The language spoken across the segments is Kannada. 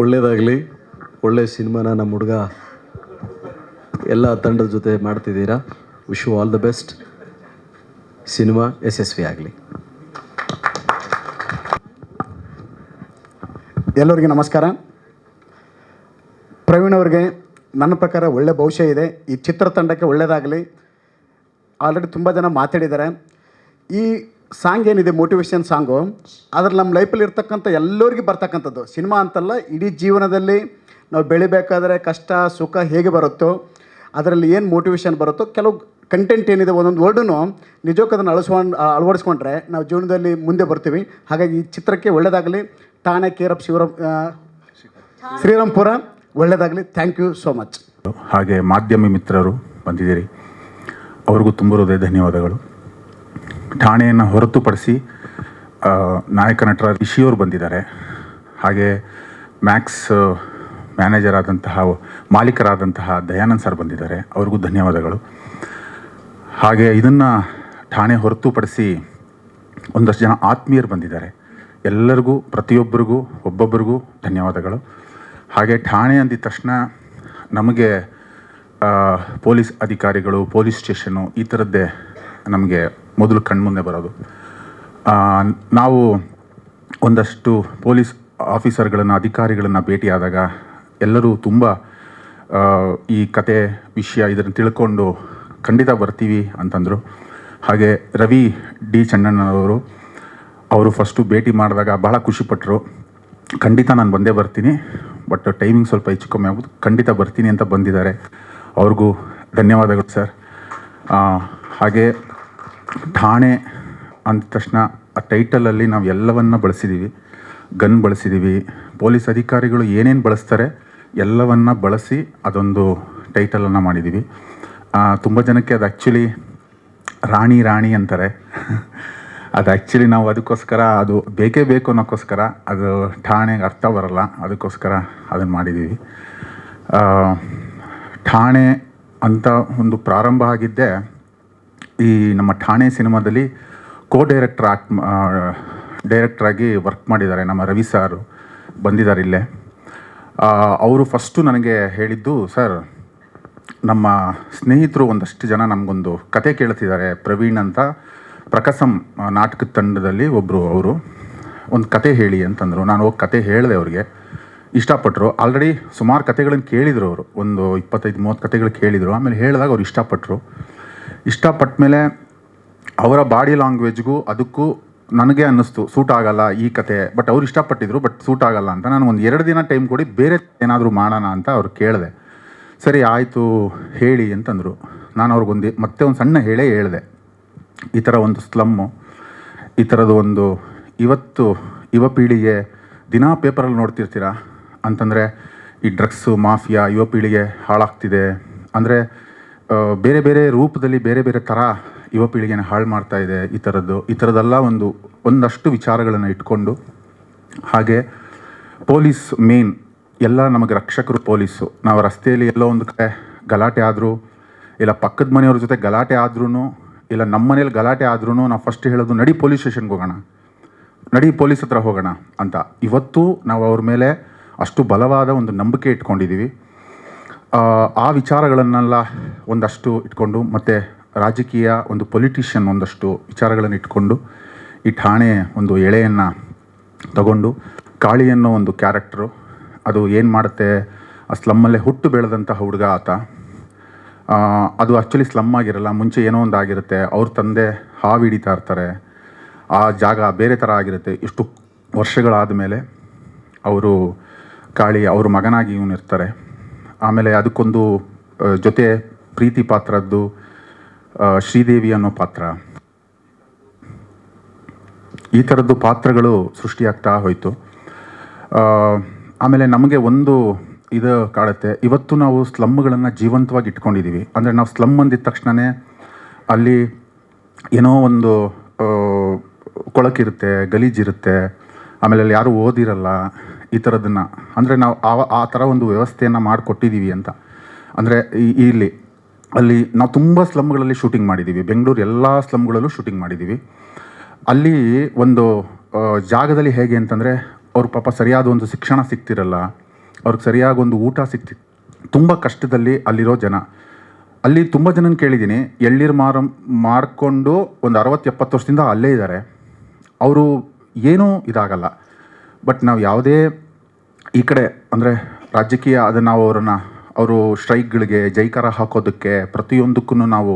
ಒಳ್ಳೆಯದಾಗಲಿ ಒಳ್ಳೆ ಸಿನಿಮಾನ ನಮ್ಮ ಹುಡುಗ ಎಲ್ಲ ತಂಡದ ಜೊತೆ ಮಾಡ್ತಿದ್ದೀರಾ. Wish you all the best cinema ಯಶಸ್ವಿ ಆಗಲಿ. ಎಲ್ಲರಿಗೂ ನಮಸ್ಕಾರ. ಪ್ರವೀಣ್ ಅವ್ರಿಗೆ ನನ್ನ ಪ್ರಕಾರ ಒಳ್ಳೆ ಭವಿಷ್ಯ ಇದೆ. ಈ ಚಿತ್ರತಂಡಕ್ಕೆ ಒಳ್ಳೆಯದಾಗಲಿ ಆಲ್ರೆಡಿ ತುಂಬ ಜನ ಮಾತಾಡಿದ್ದಾರೆ. ಈ ಸಾಂಗ್ ಏನಿದೆ ಮೋಟಿವೇಶನ್ ಸಾಂಗು ಅದ್ರ ನಮ್ಮ ಲೈಫಲ್ಲಿ ಇರ್ತಕ್ಕಂಥ ಎಲ್ಲರಿಗೂ ಬರ್ತಕ್ಕಂಥದ್ದು. ಸಿನಿಮಾ ಅಂತಲ್ಲ, ಇಡೀ ಜೀವನದಲ್ಲಿ ನಾವು ಬೆಳಿಬೇಕಾದ್ರೆ ಕಷ್ಟ, ಸುಖ ಹೇಗೆ ಬರುತ್ತೋ, ಅದರಲ್ಲಿ ಏನು ಮೋಟಿವೇಶನ್ ಬರುತ್ತೋ, ಕೆಲವು ಕಂಟೆಂಟ್ ಏನಿದೆ, ಒಂದೊಂದು ವರ್ಡನ್ನು ನಿಜಕ್ಕೂ ಅದನ್ನು ಅಳಿಸ್ಕೊಂಡು ಅಳವಡಿಸ್ಕೊಂಡ್ರೆ ನಾವು ಜೀವನದಲ್ಲಿ ಮುಂದೆ ಬರ್ತೀವಿ. ಹಾಗಾಗಿ ಈ ಚಿತ್ರಕ್ಕೆ ಒಳ್ಳೆಯದಾಗಲಿ ಠಾಣೆ ಕೇರಪ್ ಶಿವರಾಮ್ ಶ್ರೀರಾಮ್ಪುರ ಒಳ್ಳೆಯದಾಗಲಿ ಥ್ಯಾಂಕ್ ಯು ಸೋ ಮಚ್ ಹಾಗೆ ಮಾಧ್ಯಮ ಮಿತ್ರರು ಬಂದಿದ್ದೀರಿ. ಅವ್ರಿಗೂ ತುಂಬ ಹೃದಯ ಧನ್ಯವಾದಗಳು. ಠಾಣೆಯನ್ನು ಹೊರತುಪಡಿಸಿ ನಾಯಕ ನಟರ ರಿಷಿಯವರು ಬಂದಿದ್ದಾರೆ. ಹಾಗೆ ಮ್ಯಾಕ್ಸ್ ಮ್ಯಾನೇಜರ್ ಆದಂತಹ ಮಾಲೀಕರಾದಂತಹ ದಯಾನಂದ್ ಸರ್ ಬಂದಿದ್ದಾರೆ. ಅವ್ರಿಗೂ ಧನ್ಯವಾದಗಳು. ಹಾಗೆ ಇದನ್ನು ಠಾಣೆ ಹೊರತುಪಡಿಸಿ ಒಂದಷ್ಟು ಜನ ಆತ್ಮೀಯರು ಬಂದಿದ್ದಾರೆ. ಎಲ್ಲರಿಗೂ, ಪ್ರತಿಯೊಬ್ಬರಿಗೂ, ಒಬ್ಬೊಬ್ಬರಿಗೂ ಧನ್ಯವಾದಗಳು. ಹಾಗೆ ಠಾಣೆ ಅಂದಿದ ತಕ್ಷಣ ನಮಗೆ ಪೊಲೀಸ್ ಅಧಿಕಾರಿಗಳು, ಪೊಲೀಸ್ ಸ್ಟೇಷನು ಈ ಥರದ್ದೇ ನಮಗೆ ಮೊದಲು ಕಣ್ಮುಂದೆ ಬರೋದು. ನಾವು ಒಂದಷ್ಟು ಪೊಲೀಸ್ ಆಫೀಸರ್ಗಳನ್ನು, ಅಧಿಕಾರಿಗಳನ್ನು ಭೇಟಿಯಾದಾಗ ಎಲ್ಲರೂ ತುಂಬ ಈ ಕತೆ ವಿಷಯ ಇದನ್ನು ತಿಳ್ಕೊಂಡು ಖಂಡಿತ ಬರ್ತೀವಿ ಅಂತಂದರು. ಹಾಗೆ ರವಿ ಡಿ ಚನ್ನಣ್ಣನವರು ಅವರು ಫಸ್ಟು ಭೇಟಿ ಮಾಡಿದಾಗ ಭಾಳ ಖುಷಿಪಟ್ಟರು ಖಂಡಿತ ನಾನು ಬಂದೇ ಬರ್ತೀನಿ, ಬಟ್ ಟೈಮಿಂಗ್ ಸ್ವಲ್ಪ ಹೆಚ್ಚು ಕಮ್ಮಿ ಆಗ್ಬೋದು. ಖಂಡಿತ ಬರ್ತೀನಿ ಅಂತ ಬಂದಿದ್ದಾರೆ. ಅವ್ರಿಗೂ ಧನ್ಯವಾದಗಳು ಸರ್. ಹಾಗೆ ಠಾಣೆ ಅಂದ ತಕ್ಷಣ ಆ ಟೈಟಲಲ್ಲಿ ನಾವು ಎಲ್ಲವನ್ನ ಬಳಸಿದ್ದೀವಿ ಗನ್ ಬಳಸಿದ್ದೀವಿ ಪೊಲೀಸ್ ಅಧಿಕಾರಿಗಳು ಏನೇನು ಬಳಸ್ತಾರೆ ಎಲ್ಲವನ್ನ ಬಳಸಿ ಅದೊಂದು ಟೈಟಲನ್ನು ಮಾಡಿದ್ದೀವಿ ತುಂಬ ಜನಕ್ಕೆ ಅದು ಆ್ಯಕ್ಚುಲಿ ರಾಣಿ ರಾಣಿ ಅಂತಾರೆ. ಅದು ಆ್ಯಕ್ಚುಲಿ ನಾವು ಅದಕ್ಕೋಸ್ಕರ ಅದು ಬೇಕೇ ಬೇಕು ಅನ್ನೋಕ್ಕೋಸ್ಕರ ಅದು ಠಾಣೆಗೆ ಅರ್ಥ ಬರಲ್ಲ. ಅದಕ್ಕೋಸ್ಕರ ಅದನ್ನು ಮಾಡಿದ್ದೀವಿ ಠಾಣೆ ಅಂತ ಒಂದು ಪ್ರಾರಂಭ ಆಗಿದ್ದೇ ಈ ನಮ್ಮ ಠಾಣೆ ಸಿನಿಮಾದಲ್ಲಿ ಕೋ ಡೈರೆಕ್ಟರ್ ಆಕ್ಟ್ ಡೈರೆಕ್ಟ್ರಾಗಿ ವರ್ಕ್ ಮಾಡಿದ್ದಾರೆ. ನಮ್ಮ ರವಿ ಸಾರು ಬಂದಿದ್ದಾರೆ ಇಲ್ಲೇ. ಅವರು ಫಸ್ಟು ನನಗೆ ಹೇಳಿದ್ದು ಸರ್ ನಮ್ಮ ಸ್ನೇಹಿತರು ಒಂದಷ್ಟು ಜನ ನಮಗೊಂದು ಕತೆ ಕೇಳ್ತಿದ್ದಾರೆ. ಪ್ರವೀಣ್ ಅಂತ ಪ್ರಕಸಂ ನಾಟಕ ತಂಡದಲ್ಲಿ ಒಬ್ಬರು ಅವರು. ಒಂದು ಕತೆ ಹೇಳಿ ಅಂತಂದರು. ನಾನು ಹೋಗಿ ಕತೆ ಹೇಳಿದೆ ಅವ್ರಿಗೆ. ಇಷ್ಟಪಟ್ಟರು ಆಲ್ರೆಡಿ ಸುಮಾರು ಕತೆಗಳನ್ನು ಕೇಳಿದರು ಅವರು. ಒಂದು ಇಪ್ಪತ್ತೈದು, ಮೂವತ್ತು ಕತೆಗಳು ಕೇಳಿದರು. ಆಮೇಲೆ ಹೇಳಿದಾಗ ಅವ್ರು ಇಷ್ಟಪಟ್ಟರು ಇಷ್ಟಪಟ್ಟ ಮೇಲೆ ಅವರ ಬಾಡಿ ಲ್ಯಾಂಗ್ವೇಜ್ಗೂ ಅದಕ್ಕೂ ನನಗೆ ಅನ್ನಿಸ್ತು, ಸೂಟ್ ಆಗಲ್ಲ ಈ ಕತೆ. ಬಟ್ ಅವ್ರು ಇಷ್ಟಪಟ್ಟಿದ್ರು ಬಟ್ ಸೂಟ್ ಆಗಲ್ಲ ಅಂತ. ನಾನು ಒಂದು ಎರಡು ದಿನ ಟೈಮ್ ಕೊಡಿ, ಬೇರೆ ಏನಾದರೂ ಮಾಡೋಣ ಅಂತ ಅವ್ರು ಕೇಳಿದೆ. ಸರಿ, ಆಯಿತು, ಹೇಳಿ ಅಂತಂದರು. ನಾನು ಅವ್ರಿಗೊಂದು, ಮತ್ತೆ ಒಂದು ಸಣ್ಣ ಹೇಳೇ ಹೇಳಿದೆ. ಈ ಥರ ಒಂದು ಸ್ಲಮ್ಮು, ಈ ಥರದ್ದು ಒಂದು ಇವತ್ತು ಯುವ ಪೀಳಿಗೆ ದಿನಾ ಪೇಪರಲ್ಲಿ ನೋಡ್ತಿರ್ತೀರಾ? ಅಂತಂದರೆ, ಈ ಡ್ರಗ್ಸು, ಮಾಫಿಯಾ ಯುವ ಪೀಳಿಗೆ ಹಾಳಾಗ್ತಿದೆ. ಅಂದರೆ ಬೇರೆ ಬೇರೆ ರೂಪದಲ್ಲಿ ಬೇರೆ ಬೇರೆ ಥರ ಯುವ ಪೀಳಿಗೆನ ಹಾಳು ಮಾಡ್ತಾ ಇದೆ ಈ ಥರದ್ದು ಈ ಥರದ್ದೆಲ್ಲ ಒಂದು, ಒಂದಷ್ಟು ವಿಚಾರಗಳನ್ನು ಇಟ್ಕೊಂಡು, ಹಾಗೆ ಪೊಲೀಸ್ ಮೇನ್, ಎಲ್ಲ ನಮಗೆ ರಕ್ಷಕರು ಪೊಲೀಸು. ನಾವು ರಸ್ತೆಯಲ್ಲಿ ಎಲ್ಲೋ ಒಂದು ಕಡೆ ಗಲಾಟೆ ಆದರೂ, ಇಲ್ಲ ಪಕ್ಕದ ಮನೆಯವ್ರ ಜೊತೆ ಗಲಾಟೆ ಆದ್ರೂ ಇಲ್ಲ ನಮ್ಮ ಮನೇಲಿ ಗಲಾಟೆ ಆದ್ರೂ ನಾವು ಫಸ್ಟ್ ಹೇಳೋದು, ನಡಿ ಪೊಲೀಸ್ ಸ್ಟೇಷನ್ಗೆ ಹೋಗೋಣ. ನಡಿ ಪೊಲೀಸ್ ಹತ್ರ ಹೋಗೋಣ ಅಂತ. ಇವತ್ತು ನಾವು ಅವ್ರ ಮೇಲೆ ಅಷ್ಟು ಬಲವಾದ ಒಂದು ನಂಬಿಕೆ ಇಟ್ಕೊಂಡಿದ್ದೀವಿ ಆ, ವಿಚಾರಗಳನ್ನೆಲ್ಲ ಒಂದಷ್ಟು ಇಟ್ಕೊಂಡು ಮತ್ತು ರಾಜಕೀಯ ಒಂದು ಪೊಲಿಟಿಷಿಯನ್ ಒಂದಷ್ಟು ವಿಚಾರಗಳನ್ನು ಇಟ್ಕೊಂಡು ಈ ಠಾಣೆ ಒಂದು ಎಳೆಯನ್ನು ತಗೊಂಡು ಕಾಳಿ ಅನ್ನೋ ಒಂದು ಕ್ಯಾರೆಕ್ಟ್ರು ಅದು ಏನು ಮಾಡುತ್ತೆ? ಆ ಸ್ಲಮ್ಮಲ್ಲೇ ಹುಟ್ಟು ಬೆಳೆದಂತಹ ಹುಡುಗ ಆತ. ಅದು ಆ್ಯಕ್ಚುಲಿ ಸ್ಲಮ್ ಆಗಿರಲ್ಲ ಮುಂಚೆ ಏನೋ ಒಂದು ಆಗಿರುತ್ತೆ ಅವ್ರ ತಂದೆ ಹಾವು ಹಿಡಿತಾ ಇರ್ತಾರೆ. ಆ ಜಾಗ ಬೇರೆ ಥರ ಆಗಿರುತ್ತೆ. ಇಷ್ಟು ವರ್ಷಗಳಾದ ಮೇಲೆ ಅವರು ಕಾಳಿ ಅವ್ರ ಮಗನಾಗಿ ಇವನಿರ್ತಾರೆ ಆಮೇಲೆ ಅದಕ್ಕೊಂದು ಜೊತೆ ಪ್ರೀತಿ ಪಾತ್ರದ್ದು ಶ್ರೀದೇವಿ ಅನ್ನೋ ಪಾತ್ರ. ಈ ಥರದ್ದು ಪಾತ್ರಗಳು ಸೃಷ್ಟಿಯಾಗ್ತಾ ಹೋಯಿತು. ಆಮೇಲೆ ನಮಗೆ ಒಂದು ಇದು ಕಾಡುತ್ತೆ ಇವತ್ತು ನಾವು ಸ್ಲಮ್ಗಳನ್ನು ಜೀವಂತವಾಗಿ ಇಟ್ಕೊಂಡಿದ್ದೀವಿ ಅಂದರೆ ನಾವು ಸ್ಲಮ್ ಅಂದಿದ ತಕ್ಷಣವೇ ಅಲ್ಲಿ ಏನೋ ಒಂದು ಕೊಳಕಿರುತ್ತೆ, ಗಲೀಜಿರುತ್ತೆ. ಆಮೇಲೆ ಅಲ್ಲಿ ಯಾರೂ ಓದಿರಲ್ಲ. ಈ ಥರದನ್ನು ಅಂದರೆ ನಾವು ಆ ಆ ಥರ ಒಂದು ವ್ಯವಸ್ಥೆಯನ್ನು ಮಾಡಿಕೊಟ್ಟಿದ್ದೀವಿ ಅಂತ. ಅಂದರೆ ಇಲ್ಲಿ, ಅಲ್ಲಿ ನಾವು ತುಂಬ ಸ್ಲಮ್ಗಳಲ್ಲಿ ಶೂಟಿಂಗ್ ಮಾಡಿದ್ದೀವಿ ಬೆಂಗಳೂರು ಎಲ್ಲ ಸ್ಲಮ್ಗಳಲ್ಲೂ ಶೂಟಿಂಗ್ ಮಾಡಿದ್ದೀವಿ ಅಲ್ಲಿ ಒಂದು ಜಾಗದಲ್ಲಿ ಹೇಗೆ ಅಂತಂದರೆ, ಅವ್ರ ಪಾಪ ಸರಿಯಾದ ಒಂದು ಶಿಕ್ಷಣ ಸಿಗ್ತಿರಲ್ಲ ಅವ್ರಿಗೆ ಸರಿಯಾಗಿ ಒಂದು ಊಟ ಸಿಗ್ತಿ ತುಂಬ ಕಷ್ಟದಲ್ಲಿ ಅಲ್ಲಿರೋ ಜನ. ಅಲ್ಲಿ ತುಂಬ ಜನನ ಕೇಳಿದ್ದೀನಿ. ಎಳ್ಳೀರು ಮಾರ ಮಾಡಿಕೊಂಡು ಒಂದು ಅರವತ್ತು ಎಪ್ಪತ್ತು ವರ್ಷದಿಂದ ಅಲ್ಲೇ ಇದ್ದಾರೆ ಅವರು ಏನೂ ಇದಾಗಲ್ಲ. ಬಟ್ ನಾವು ಯಾವುದೇ ಈ ಕಡೆ ಅಂದರೆ ರಾಜಕೀಯ ಅದು ನಾವು ಅವರನ್ನು, ಅವರು ಸ್ಟ್ರೈಕ್ಗಳಿಗೆ ಜೈಕಾರ ಹಾಕೋದಕ್ಕೆ ಪ್ರತಿಯೊಂದಕ್ಕೂ ನಾವು